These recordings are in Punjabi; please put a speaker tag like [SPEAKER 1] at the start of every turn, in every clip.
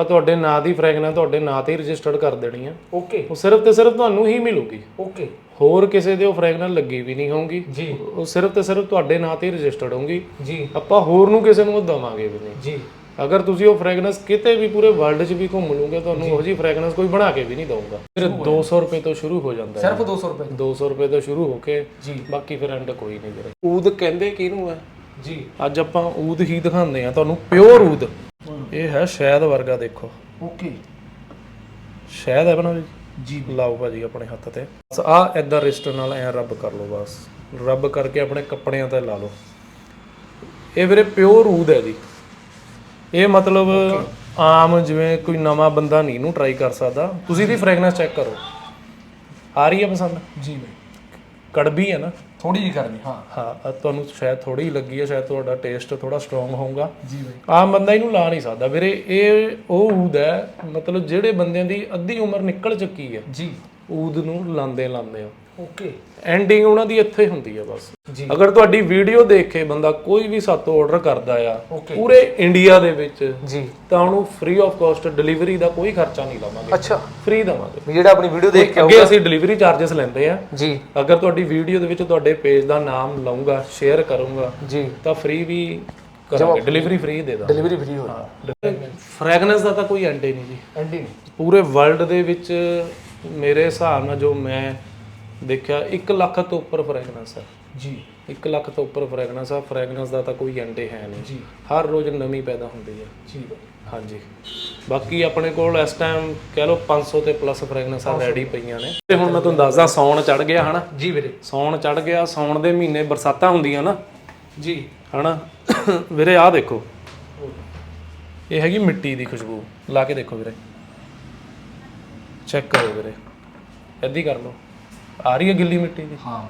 [SPEAKER 1] ਆਪਾਂ ਤੁਹਾਡੇ ਨਾਂ ਦੀ ਫ੍ਰੈਗਨੈਂਸ ਤੁਹਾਡੇ ਨਾਂ ਤੇ ਹੀ ਰਜਿਸਟਰਡ ਕਰ ਦੇਣੀ ਆ।
[SPEAKER 2] ਓਕੇ।
[SPEAKER 1] ਉਹ ਸਿਰਫ ਤੇ ਸਿਰਫ ਤੁਹਾਨੂੰ ਹੀ ਮਿਲੂਗੀ।
[SPEAKER 2] ਓਕੇ।
[SPEAKER 1] ਹੋਰ ਕਿਸੇ ਦੇ ਉਹ ਫ੍ਰੈਗਨੈਂਸ ਲੱਗੀ ਵੀ ਨਹੀਂ ਹੋਊਗੀ।
[SPEAKER 2] ਜੀ।
[SPEAKER 1] ਉਹ ਸਿਰਫ ਤੇ ਸਿਰਫ ਤੁਹਾਡੇ ਨਾਂ ਤੇ ਹੀ ਰਜਿਸਟਰਡ ਹੋਊਗੀ।
[SPEAKER 2] ਜੀ।
[SPEAKER 1] ਆਪਾਂ ਹੋਰ ਨੂੰ ਕਿਸੇ ਨੂੰ ਉਹ ਦਵਾਂਗੇ ਵੀ ਨਹੀਂ।
[SPEAKER 2] ਜੀ।
[SPEAKER 1] ਅਗਰ ਤੁਸੀਂ ਉਹ ਫ੍ਰੈਗਨੈਂਸ ਕਿਤੇ ਵੀ ਪੂਰੇ ਵਰਲਡ 'ਚ ਵੀ ਘੁੰਮ ਲੂਗੇ ਤੁਹਾਨੂੰ ਉਹ ਜੀ ਫ੍ਰੈਗਨੈਂਸ ਕੋਈ ਬਣਾ ਕੇ ਵੀ ਨਹੀਂ ਦਊਗਾ। ਫਿਰ 200 ਰੁਪਏ ਤੋਂ ਸ਼ੁਰੂ ਹੋ ਜਾਂਦਾ ਹੈ।
[SPEAKER 2] ਸਿਰਫ 200 ਰੁਪਏ।
[SPEAKER 1] 200 ਰੁਪਏ ਤੋਂ ਸ਼ੁਰੂ ਹੋ ਕੇ
[SPEAKER 2] ਜੀ।
[SPEAKER 1] ਬਾਕੀ ਫਿਰ ਐਂਡ ਕੋਈ ਨਹੀਂ ਵੀਰੇ। ਊਦ ਕਹਿੰਦੇ ਕਿਹਨੂੰ ਹੈ
[SPEAKER 2] ਜੀ।
[SPEAKER 1] ਅੱਜ ਆਪਾਂ ਊਦ ਹੀ ਦਿਖਾਉਂਦੇ ਆ ਤੁਹਾਨੂੰ ਪਿਓਰ ਊਦ। ਇਹ ਹੈ ਸ਼ਹਿਦ ਵਰਗਾ ਦੇਖੋ।
[SPEAKER 2] ਓਕੇ।
[SPEAKER 1] ਸ਼ਹਿਦ ਹੈ ਬਣਾ ਜੀ? ਲਾਓ ਭਾਜੀ ਆਪਣੇ ਹੱਥ ਤੇ। ਬਸ ਆ ਇਦਾਂ ਰਿਸਟ ਨਾਲ ਐ ਰੱਬ ਕਰ ਲਓ ਬਸ। ਰੱਬ ਕਰਕੇ ਆਪਣੇ ਕੱਪੜਿਆਂ ਤੇ ਲਾ ਲਓ। ਇਹ ਵੀਰੇ ਪਿਓਰ ਊਦ ਹੈ ਜੀ। ਇਹ ਮਤਲਬ ਆਮ ਜਿਵੇਂ ਕੋਈ ਨਵਾਂ ਬੰਦਾ ਨਹੀਂ ਇਹਨੂੰ ਟਰਾਈ ਕਰ ਸਕਦਾ। ਤੁਸੀਂ ਇਹਦੀ ਫ੍ਰੈਗਨੈਂਸ ਚੈੱਕ ਕਰੋ। ਆ ਰਹੀ ਹੈ ਪਸੰਦ?
[SPEAKER 2] ਜੀ ਬਈ
[SPEAKER 1] ਕੜਬੀ ਹੈ ਨਾ?
[SPEAKER 2] ਥੋੜੀ ਜੀ ਕਰਨੀ ਹਾਂ।
[SPEAKER 1] ਹਾਂ ਤੁਹਾਨੂੰ ਸ਼ਾਇਦ ਥੋੜੀ ਹੀ ਲੱਗੀ ਹੈ ਸ਼ਾਇਦ ਤੁਹਾਡਾ ਟੇਸਟ ਥੋੜਾ ਸਟਰੋਂਗ ਹੋਊਗਾ।
[SPEAKER 2] ਜੀ ਬਈ।
[SPEAKER 1] ਆਮ ਬੰਦਾ ਇਹਨੂੰ ਲਾ ਨਹੀਂ ਸਕਦਾ। ਵੀਰੇ ਇਹ ਉਹ ਊਦ ਹੈ ਮਤਲਬ ਜਿਹੜੇ ਬੰਦਿਆਂ ਦੀ ਅੱਧੀ ਉਮਰ ਨਿਕਲ ਚੁੱਕੀ ਹੈ।
[SPEAKER 2] ਜੀ।
[SPEAKER 1] ਊਦ ਨੂੰ ਲਾਉਂਦੇ ਲਾਉਂਦੇ ਆ
[SPEAKER 2] ਓਕੇ।
[SPEAKER 1] ਐਂਡਿੰਗ ਉਹਨਾਂ ਦੀ ਇੱਥੇ ਹੁੰਦੀ ਆ ਬਸ।
[SPEAKER 2] ਜੀ।
[SPEAKER 1] ਅਗਰ ਤੁਹਾਡੀ ਵੀਡੀਓ ਦੇਖ ਕੇ ਬੰਦਾ ਕੋਈ ਵੀ ਸਾਤੋਂ ਆਰਡਰ ਕਰਦਾ ਆ
[SPEAKER 2] Okay.
[SPEAKER 1] ਪੂਰੇ ਇੰਡੀਆ ਦੇ ਵਿੱਚ
[SPEAKER 2] ਜੀ।
[SPEAKER 1] ਤਾਂ ਉਹਨੂੰ ਫ੍ਰੀ ਆਫ ਕਾਸਟ ਡਿਲੀਵਰੀ ਦਾ ਕੋਈ ਖਰਚਾ ਨਹੀਂ ਲਾਵਾਂਗੇ।
[SPEAKER 2] ਅੱਛਾ।
[SPEAKER 1] ਫ੍ਰੀ ਦਵਾਂਗੇ।
[SPEAKER 2] ਵੀ ਜਿਹੜਾ ਆਪਣੀ ਵੀਡੀਓ ਦੇਖ ਕੇ
[SPEAKER 1] ਅੱਗੇ ਅਸੀਂ ਡਿਲੀਵਰੀ ਚਾਰजेस ਲੈਂਦੇ ਆ।
[SPEAKER 2] ਜੀ।
[SPEAKER 1] ਅਗਰ ਤੁਹਾਡੀ ਵੀਡੀਓ ਦੇ ਵਿੱਚ ਤੁਹਾਡੇ ਪੇਜ ਦਾ ਨਾਮ ਲਾਉਂਗਾ ਸ਼ੇਅਰ ਕਰੂੰਗਾ
[SPEAKER 2] ਜੀ।
[SPEAKER 1] ਤਾਂ ਫ੍ਰੀ ਵੀ ਕਰਾਂਗੇ। ਡਿਲੀਵਰੀ ਫ੍ਰੀ ਦੇ ਦਾਂ
[SPEAKER 2] ਡਿਲੀਵਰੀ ਫ੍ਰੀ ਹੋ
[SPEAKER 1] ਫ੍ਰੈਗਨੈਂਸ ਦਾ ਤਾਂ ਕੋਈ ਐਂਡ ਹੀ ਨਹੀਂ ਜੀ।
[SPEAKER 2] ਐਂਡਿੰਗ
[SPEAKER 1] ਪੂਰੇ ਵਰਲਡ ਦੇ ਵਿੱਚ ਮੇਰੇ ਹਿਸਾਬ ਨਾਲ ਜੋ ਮੈਂ ਦੇਖਿਆ 1 ਲੱਖ ਤੋਂ ਉੱਪਰ ਫ੍ਰੈਗਨੈਂਸ ਹੈ
[SPEAKER 2] ਜੀ।
[SPEAKER 1] 1 ਲੱਖ ਤੋਂ ਉੱਪਰ ਫ੍ਰੈਗਨੈਂਸ ਆ ਫ੍ਰੈਗਨੈਂਸ ਦਾ ਤਾਂ ਕੋਈ ਐਂਡ ਹੀ ਨਹੀਂ।
[SPEAKER 2] ਜੀ।
[SPEAKER 1] ਹਰ ਰੋਜ਼ ਨਵੀਂ ਪੈਦਾ ਹੁੰਦੀ ਹੈ
[SPEAKER 2] ਜੀ।
[SPEAKER 1] ਹਾਂਜੀ। ਬਾਕੀ ਆਪਣੇ ਕੋਲ ਇਸ ਟਾਈਮ ਕਹਿ ਲਓ 500 ਤੇ ਪਲੱਸ ਫ੍ਰੈਗਨੈਂਸਾਂ ਰੈਡੀ ਪਈਆਂ ਨੇ। ਤੇ ਹੁਣ ਮੈਂ ਤੁਹਾਨੂੰ ਦੱਸਦਾ ਸੌਣ ਚੜ ਗਿਆ ਹਨਾ?
[SPEAKER 2] ਜੀ ਵੀਰੇ।
[SPEAKER 1] ਸੌਣ ਚੜ ਗਿਆ ਸੌਣ ਦੇ ਮਹੀਨੇ ਬਰਸਾਤਾਂ ਹੁੰਦੀਆਂ ਨਾ।
[SPEAKER 2] ਜੀ।
[SPEAKER 1] ਹਨਾ? ਵੀਰੇ ਆਹ ਦੇਖੋ। ਇਹ ਹੈਗੀ ਮਿੱਟੀ ਦੀ ਖੁਸ਼ਬੂ। ਲਾ ਕੇ ਦੇਖੋ ਵੀਰੇ। ਚੈੱਕ ਕਰੋ ਵੀਰੇ। ਹੀ ਕਰ ਲਓ। ਆ ਰਹੀ ਹੈ ਗਿੱਲੀ ਮਿੱਟੀ ਦੀ।
[SPEAKER 2] ਹਾਂ।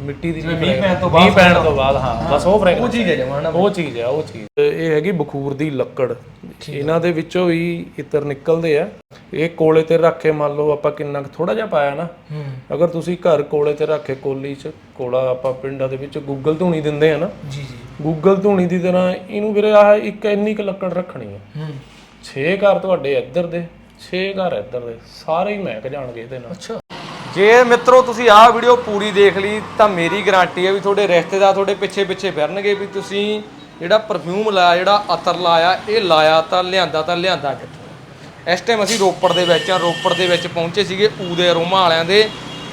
[SPEAKER 1] ਮਿੱਟੀ ਦੀ
[SPEAKER 2] ਜਿਵੇਂ ਮੀਂਹ ਪੈਣ ਤੋਂ ਬਾਅਦ
[SPEAKER 1] ਮੀਂਹ ਪੈਣ ਤੋਂ ਬਾਅਦ ਹਾਂ ਬਸ ਉਹ
[SPEAKER 2] ਉਹ
[SPEAKER 1] ਫ੍ਰੈਗਨੈਂਸ
[SPEAKER 2] ਚੀਜ਼ ਹੈ ਜਮਾ ਨਾ
[SPEAKER 1] ਉਹ ਚੀਜ਼ ਹੈ ਉਹ ਚੀਜ਼। ਇਹ ਹੈਗੀ ਬਖੂਰ ਦੀ ਲੱਕੜ। ਇਹਨਾਂ ਦੇ ਵਿੱਚੋਂ ਵੀ ਇਤਰ ਨਿਕਲਦੇ ਆ। ਇਹ ਕੋਲੇ ਤੇ ਰੱਖ ਕੇ ਮੰਨ ਲਓ ਆਪਾਂ ਕਿੰਨਾ ਥੋੜਾ ਜਿਹਾ ਪਾਇਆ ਨਾ।
[SPEAKER 2] ਹੂੰ।
[SPEAKER 1] ਅਗਰ ਤੁਸੀਂ ਘਰ ਕੋਲੇ ਤੇ ਰੱਖ ਕੇ ਕੋਲੀ 'ਚ ਕੋਲਾ ਆਪਾਂ ਪਿੰਡਾਂ ਦੇ ਵਿੱਚ ਗੂਗਲ ਧੂਣੀ ਦਿੰਦੇ ਆ ਨਾ।
[SPEAKER 2] ਜੀ ਜੀ।
[SPEAKER 1] ਗੂਗਲ ਧੂਣੀ ਦੀ ਤਰ੍ਹਾਂ ਇਹਨੂੰ ਵੀਰੇ ਆਹ ਇੱਕ ਇੰਨੀ ਕੁ ਲੱਕੜ ਰੱਖਣੀ ਹੈ
[SPEAKER 2] ਹੂੰ।
[SPEAKER 1] 6 ਘਰ ਤੁਹਾਡੇ ਇੱਧਰ ਦੇ 6 ਘਰ ਇੱਧਰ ਦੇ ਸਾਰੇ ਹੀ ਮਹਿਕ ਜਾਣਗੇ ਇਹਦੇ ਨਾਲ।
[SPEAKER 2] ਅੱਛਾ। ਜੇ ਮਿੱਤਰੋ ਤੁਸੀਂ ਆਹ ਵੀਡੀਓ ਪੂਰੀ ਦੇਖ ਲਈ, ਤਾਂ ਮੇਰੀ ਗਾਰੰਟੀ ਹੈ ਵੀ ਤੁਹਾਡੇ ਰਿਸ਼ਤੇਦਾਰ ਤੁਹਾਡੇ ਪਿੱਛੇ ਪਿੱਛੇ ਫਿਰਨਗੇ ਵੀ ਤੁਸੀਂ ਜਿਹੜਾ ਪਰਫਿਊਮ ਲਾਇਆ, ਜਿਹੜਾ ਅਤਰ ਲਾਇਆ, ਇਹ ਲਾਇਆ ਤਾਂ ਲਿਆਂਦਾ ਤਾਂ ਲਿਆਂਦਾ ਕਿੱਥੋਂ? ਇਸ ਟਾਈਮ ਅਸੀਂ ਰੋਪੜ ਦੇ ਵਿੱਚ ਆ, ਰੋਪੜ ਦੇ ਵਿੱਚ ਪਹੁੰਚੇ ਸੀਗੇ ਊਦੇ ਅਰੋਮਾ ਵਾਲਿਆਂ ਦੇ,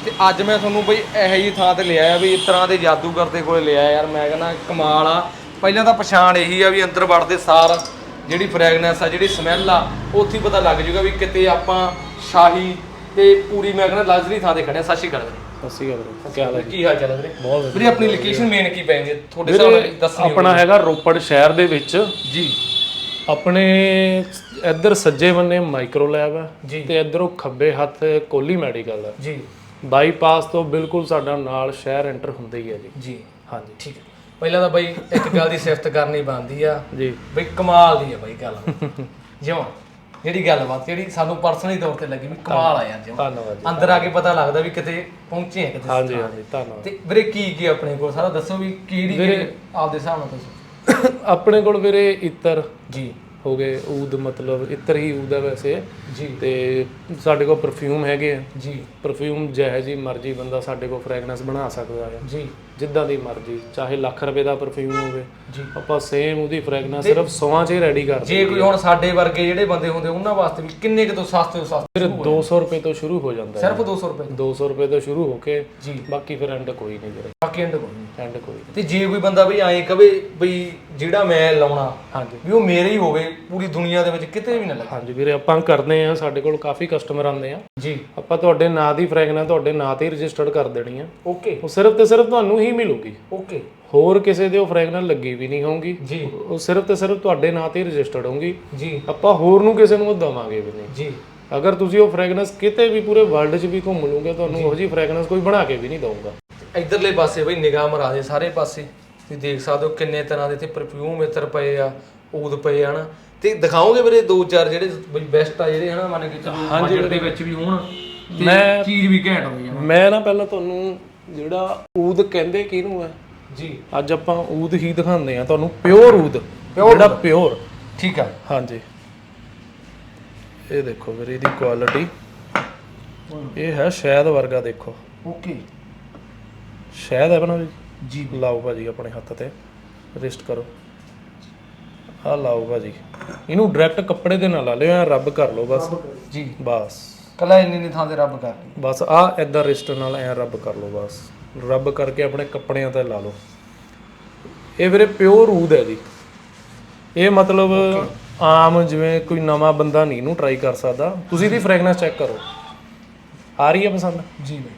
[SPEAKER 2] ਤੇ ਅੱਜ ਮੈਂ ਤੁਹਾਨੂੰ ਬਈ ਇਹੋ ਜਿਹੀ ਥਾਂ ਤੇ ਲਿਆਇਆ ਵੀ ਇਸ ਤਰ੍ਹਾਂ ਦੇ ਜਾਦੂਗਰ ਦੇ ਕੋਲੇ ਲਿਆ ਯਾਰ, ਮੈਂ ਕਹਿੰਦਾ ਕਮਾਲ ਆ। ਪਹਿਲਾਂ ਤਾਂ ਪਛਾਣ ਇਹੀ ਆ ਵੀ ਅੰਦਰ ਵੜਦੇ ਸਾਰ ਜਿਹੜੀ ਫ੍ਰੈਗਨੈਂਸ ਆ, ਜਿਹੜੀ ਸਮੈਲ ਆ ਉੱਥੇ ਪਤਾ ਲੱਗ ਜੂਗਾ ਵੀ ਕਿਤੇ ਆਪਾਂ ਸ਼ਾਹੀ ਤੇ ਪੂਰੀ ਮੈਂ ਕਹਿੰਦਾ ਲਗਜ਼ਰੀ ਥਾਂ ਤੇ ਖੜਿਆ ਸਤਿ ਸ਼੍ਰੀ ਅਕਾਲ ਵੀਰੇ।
[SPEAKER 1] ਅਸੀਂ ਵੀਰੇ ਕੀ ਹਾਲ ਹੈ?
[SPEAKER 2] ਕੀ ਹਾਲ ਚਾਲ ਹੈ ਵੀਰੇ?
[SPEAKER 1] ਬਹੁਤ ਵਧੀਆ
[SPEAKER 2] ਵੀਰੇ ਆਪਣੀ ਲੋਕੇਸ਼ਨ ਮੇਨ ਕੀ ਪੈਂਦੀ ਹੈ ਤੁਹਾਡੇ ਹਿਸਾਬ ਨਾਲ ਦੱਸਣੀ
[SPEAKER 1] ਆਪਣਾ ਹੈਗਾ ਰੋਪੜ ਸ਼ਹਿਰ ਦੇ ਵਿੱਚ।
[SPEAKER 2] ਜੀ।
[SPEAKER 1] ਆਪਣੇ ਇੱਧਰ ਸੱਜੇ ਬੰਨੇ ਮਾਈਕਰੋ ਲੈਬ ਹੈ। ਤੇ ਇੱਧਰੋਂ ਖੱਬੇ ਹੱਥ ਕੋਲੀ ਮੈਡੀਕਲ ਹੈ।
[SPEAKER 2] ਜੀ।
[SPEAKER 1] ਬਾਈਪਾਸ ਤੋਂ ਬਿਲਕੁਲ ਸਾਡਾ ਨਾਲ ਸ਼ਹਿਰ ਐਂਟਰ ਹੁੰਦਾ ਹੀ ਹੈ ਜੀ।
[SPEAKER 2] ਜੀ।
[SPEAKER 1] ਹਾਂਜੀ।
[SPEAKER 2] ਠੀਕ ਹੈ। ਪਹਿਲਾਂ ਤਾਂ ਬਈ ਇੱਕ ਗੱਲ ਦੀ ਸਿਫਤ ਕਰਨੀ ਬਣਦੀ ਆ।
[SPEAKER 1] ਜੀ।
[SPEAKER 2] ਬਈ ਕਮਾਲ ਦੀ ਆ ਬਈ ਗੱਲ। ਜਿਉਂ। ਜਿਹੜੀ ਗੱਲਬਾਤ ਜਿਹੜੀ ਸਾਨੂੰ ਪਰਸਨਲੀ ਤੌਰ ਤੇ ਲੱਗੀ ਵੀ ਕਮਾਲ ਆ ਯਾਰ ਜਿਉਂ
[SPEAKER 1] ਧੰਨਵਾਦ ਜੀ।
[SPEAKER 2] ਅੰਦਰ ਆ ਕੇ ਪਤਾ ਲੱਗਦਾ ਵੀ ਕਿਤੇ ਪਹੁੰਚੇ ਆ ਕਿਤੇ
[SPEAKER 1] ਹਾਂਜੀ ਹਾਂਜੀ ਧੰਨਵਾਦ।
[SPEAKER 2] ਤੇ ਵੀਰੇ ਕੀ ਕੀ ਆਪਣੇ ਕੋਲ? ਸਾਰਾ ਦੱਸੋ ਵੀ ਕਿਹੜੀ ਕਿਹੜੀ ਆਪਦੇ ਹਿਸਾਬ ਨਾਲ ਦੱਸੋ।
[SPEAKER 1] ਆਪਣੇ ਕੋਲ ਵੀਰੇ ਇਤਰ
[SPEAKER 2] ਜੀ।
[SPEAKER 1] ਹੋ ਗਏ ਊਦ ਮਤਲਬ ਇਤਰ ਹੀ ਊਦ ਹੈ ਵੈਸੇ।
[SPEAKER 2] ਜੀ।
[SPEAKER 1] ਤੇ ਸਾਡੇ ਕੋਲ ਪਰਫਿਊਮ ਹੈਗੇ ਆ।
[SPEAKER 2] ਜੀ।
[SPEAKER 1] ਪਰਫਿਊਮ ਜਿਹੋ ਜੀ ਮਰਜ਼ੀ ਬੰਦਾ ਸਾਡੇ ਕੋਲ ਫ੍ਰੈਗਨੈਂਸ ਬਣਾ ਸਕਦਾ ਹੈ
[SPEAKER 2] ਜੀ।
[SPEAKER 1] ਜਿੱਦਾਂ ਦੀ ਮਰਜ਼ੀ ਚਾਹੇ ਲੱਖ ਰੁਪਏ ਦਾ ਪਰਫਿਊਮ ਹੋਵੇ।
[SPEAKER 2] ਜੀ।
[SPEAKER 1] ਆਪਾਂ ਸੇਮ ਉਹਦੀ ਫ੍ਰੈਗਨੈਂਸ ਸਿਰਫ 100 ਚ ਹੀ ਰੈਡੀ ਕਰ
[SPEAKER 2] ਜੇ ਕੋਈ ਹੁਣ ਸਾਡੇ ਵਰਗੇ ਜਿਹੜੇ ਬੰਦੇ ਹੁੰਦੇ ਉਹਨਾਂ ਵਾਸਤੇ ਵੀ ਕਿੰਨੇ ਕੁ ਤੋਂ ਸਸਤੇ ਤੋਂ ਸਸਤੇ
[SPEAKER 1] ਫਿਰ 200 ਰੁਪਏ ਤੋਂ ਸ਼ੁਰੂ ਹੋ ਜਾਂਦਾ ਹੈ।
[SPEAKER 2] ਸਿਰਫ 200 ਰੁਪਏ।
[SPEAKER 1] 200 ਰੁਪਏ ਤੋਂ ਸ਼ੁਰੂ ਹੋ ਕੇ
[SPEAKER 2] ਜੀ।
[SPEAKER 1] ਬਾਕੀ ਫਿਰ ਐਂਡ ਕੋਈ ਨਹੀਂ ਵੀਰੇ
[SPEAKER 2] ਬਾਕੀ ਐਂਡ ਕੋਈ ਨਹੀਂ।
[SPEAKER 1] ਐਂਡ ਕੋਈ ਨਹੀਂ।
[SPEAKER 2] ਤੇ ਜੇ ਕੋਈ ਬੰਦਾ ਬਈ ਐਂ ਕਵੇ ਬਈ ਜਿਹੜਾ ਮੈਂ ਲਾਉਣਾ
[SPEAKER 1] ਹਾਂਜੀ।
[SPEAKER 2] ਵੀ ਉਹ ਮੇਰੇ ਹੀ ਹੋਵੇ ਪੂਰੀ ਦੁਨੀਆ ਦੇ ਵਿੱਚ ਕਿਤੇ ਵੀ ਨਾ ਲੱਗੇ।
[SPEAKER 1] ਹਾਂਜੀ ਵੀਰੇ ਆਪਾਂ ਕਰਦੇ ਆ ਸਾਡੇ ਕੋਲ ਕਾਫੀ ਕਸਟਮਰ ਆਉਂਦੇ ਆ।
[SPEAKER 2] ਜੀ।
[SPEAKER 1] ਆਪਾਂ ਤੁਹਾਡੇ ਨਾਂ ਦੀ ਫ੍ਰੈਗਨੈਂਸ ਤੁਹਾਡੇ ਨਾਂ ਤੇ ਰਜਿਸਟਰਡ ਕਰ ਦੇਣੀ ਆ।
[SPEAKER 2] ਓਕੇ।
[SPEAKER 1] ਉਹ ਸਿਰਫ ਤੇ ਸਿਰਫ ਤੁਹਾਨੂੰ ਹੀ ਮਿਲੂਗੀ।
[SPEAKER 2] ਓਕੇ।
[SPEAKER 1] ਹੋਰ ਕਿਸੇ ਦੇ ਉਹ ਫ੍ਰੈਗਨੈਂਸ ਲੱਗੀ ਵੀ ਨਹੀਂ ਹੋਊਗੀ।
[SPEAKER 2] ਜੀ।
[SPEAKER 1] ਉਹ ਸਿਰਫ ਤੇ ਸਿਰਫ ਤੁਹਾਡੇ ਨਾਂ ਤੇ ਰਜਿਸਟਰਡ ਹੋਊਗੀ।
[SPEAKER 2] ਜੀ।
[SPEAKER 1] ਆਪਾਂ ਹੋਰ ਨੂੰ ਕਿਸੇ ਨੂੰ ਉਹ ਦਵਾਂਗੇ ਵੀ ਨਹੀਂ।
[SPEAKER 2] ਜੀ।
[SPEAKER 1] ਅਗਰ ਤੁਸੀਂ ਉਹ ਫ੍ਰੈਗਨੈਂਸ ਕਿਤੇ ਵੀ ਪੂਰੇ ਵਰਲਡ 'ਚ ਵੀ ਘੁੰਮ ਲੂਗੇ ਤੁਹਾਨੂੰ ਉਹ ਜੀ ਫ੍ਰੈਗਨੈਂਸ ਕੋਈ ਬਣਾ ਕੇ ਵੀ ਨਹੀਂ ਦਊਗਾ।
[SPEAKER 2] ਇਧਰਲੇ ਪਾਸੇ ਬਈ ਨਿਗਾਹ ਮਰਾ ਦੇ ਸਾਰੇ ਪਾਸੇ। ਤੁਸੀਂ ਦੇਖ ਸਕਦੇ ਹੋ ਕਿੰਨੇ ਤਰ੍ਹਾਂ ਦੇ ਇੱਥੇ ਪਰਫਿਊਮ ਇਤਰ ਪਏ ਆ ਊਦ ਪਏ ਹਨਾ। ਤੇ ਦਿਖਾਓਗੇ ਵੀਰੇ ਦੋ ਚਾਰ ਜਿਹੜੇ ਬਈ ਬੈਸਟ ਆ ਜਿਹੜੇ ਹਨਾ ਮੰਨ ਕੇ ਚਲੋ ਬਜਟ ਦੇ ਵਿੱਚ ਵੀ ਹੋਣ ਤੇ
[SPEAKER 1] ਮੈਂ-
[SPEAKER 2] ਚੀਜ਼ ਵੀ ਘੈਂਟ ਹੋਈ ਆ।
[SPEAKER 1] ਮੈਂ ਨਾ ਪਹਿਲਾਂ ਤੁਹਾਨੂੰ ਜਿਹੜਾ ਊਦ ਕਹਿੰਦੇ ਕਿਹਨੂੰ ਹੈ
[SPEAKER 2] ਜੀ।
[SPEAKER 1] ਅੱਜ ਆਪਾਂ ਊਦ ਹੀ ਦਿਖਾਉਂਦੇ ਆ ਤੁਹਾਨੂੰ ਪਿਓਰ ਊਦ ਜਿਹੜਾ ਪਿਓਰ
[SPEAKER 2] ਠੀਕ ਆ।
[SPEAKER 1] ਹਾਂਜੀ। ਇਹ ਦੇਖੋ ਵੀਰੇ ਇਹਦੀ ਕੁਆਲਿਟੀ ਇਹ ਹੈ ਸ਼ਹਿਦ ਵਰਗਾ ਦੇਖੋ।
[SPEAKER 2] ਓਕੇ
[SPEAKER 1] ਸ਼ਹਿਦ ਹੈ ਬਣਾ ਜੀ?
[SPEAKER 2] ਜੀ
[SPEAKER 1] ਲਾਓ ਭਾਜੀ ਆਪਣੇ ਹੱਥ ਤੇ ਰਿਸਟ ਕਰੋ। ਆ ਲਾਓ ਭਾਜੀ। ਇਹਨੂੰ ਡਾਇਰੈਕਟ ਕੱਪੜੇ ਦੇ ਨਾਲ ਲਾ ਲਿਓ ਐ ਰੱਬ ਕਰ ਲਓ ਬਸ।
[SPEAKER 2] ਜੀ।
[SPEAKER 1] ਬਸ।
[SPEAKER 2] ਕਲਾ ਇੰਨੀ ਨਹੀਂ ਥਾਂ ਤੇ ਰੱਬ ਕਰ ਲਈ।
[SPEAKER 1] ਬਸ ਆ ਇਦਾਂ ਰਿਸਟ ਨਾਲ ਐ ਰੱਬ ਕਰ ਲਓ ਬਸ। ਰੱਬ ਕਰਕੇ ਆਪਣੇ ਕੱਪੜਿਆਂ ਤੇ ਲਾ ਲਓ। ਇਹ ਵੀਰੇ ਪਿਓਰ ਊਦ ਹੈ ਜੀ। ਇਹ ਮਤਲਬ ਆਮ ਜਿਵੇਂ ਕੋਈ ਨਵਾਂ ਬੰਦਾ ਨਹੀਂ ਇਹਨੂੰ ਟਰਾਈ ਕਰ ਸਕਦਾ। ਤੁਸੀਂ ਇਹਦੀ ਫ੍ਰੈਗਨੈਂਸ ਚੈੱਕ ਕਰੋ। ਆ ਰਹੀ ਹੈ ਪਸੰਦ?
[SPEAKER 2] ਜੀ ਬਈ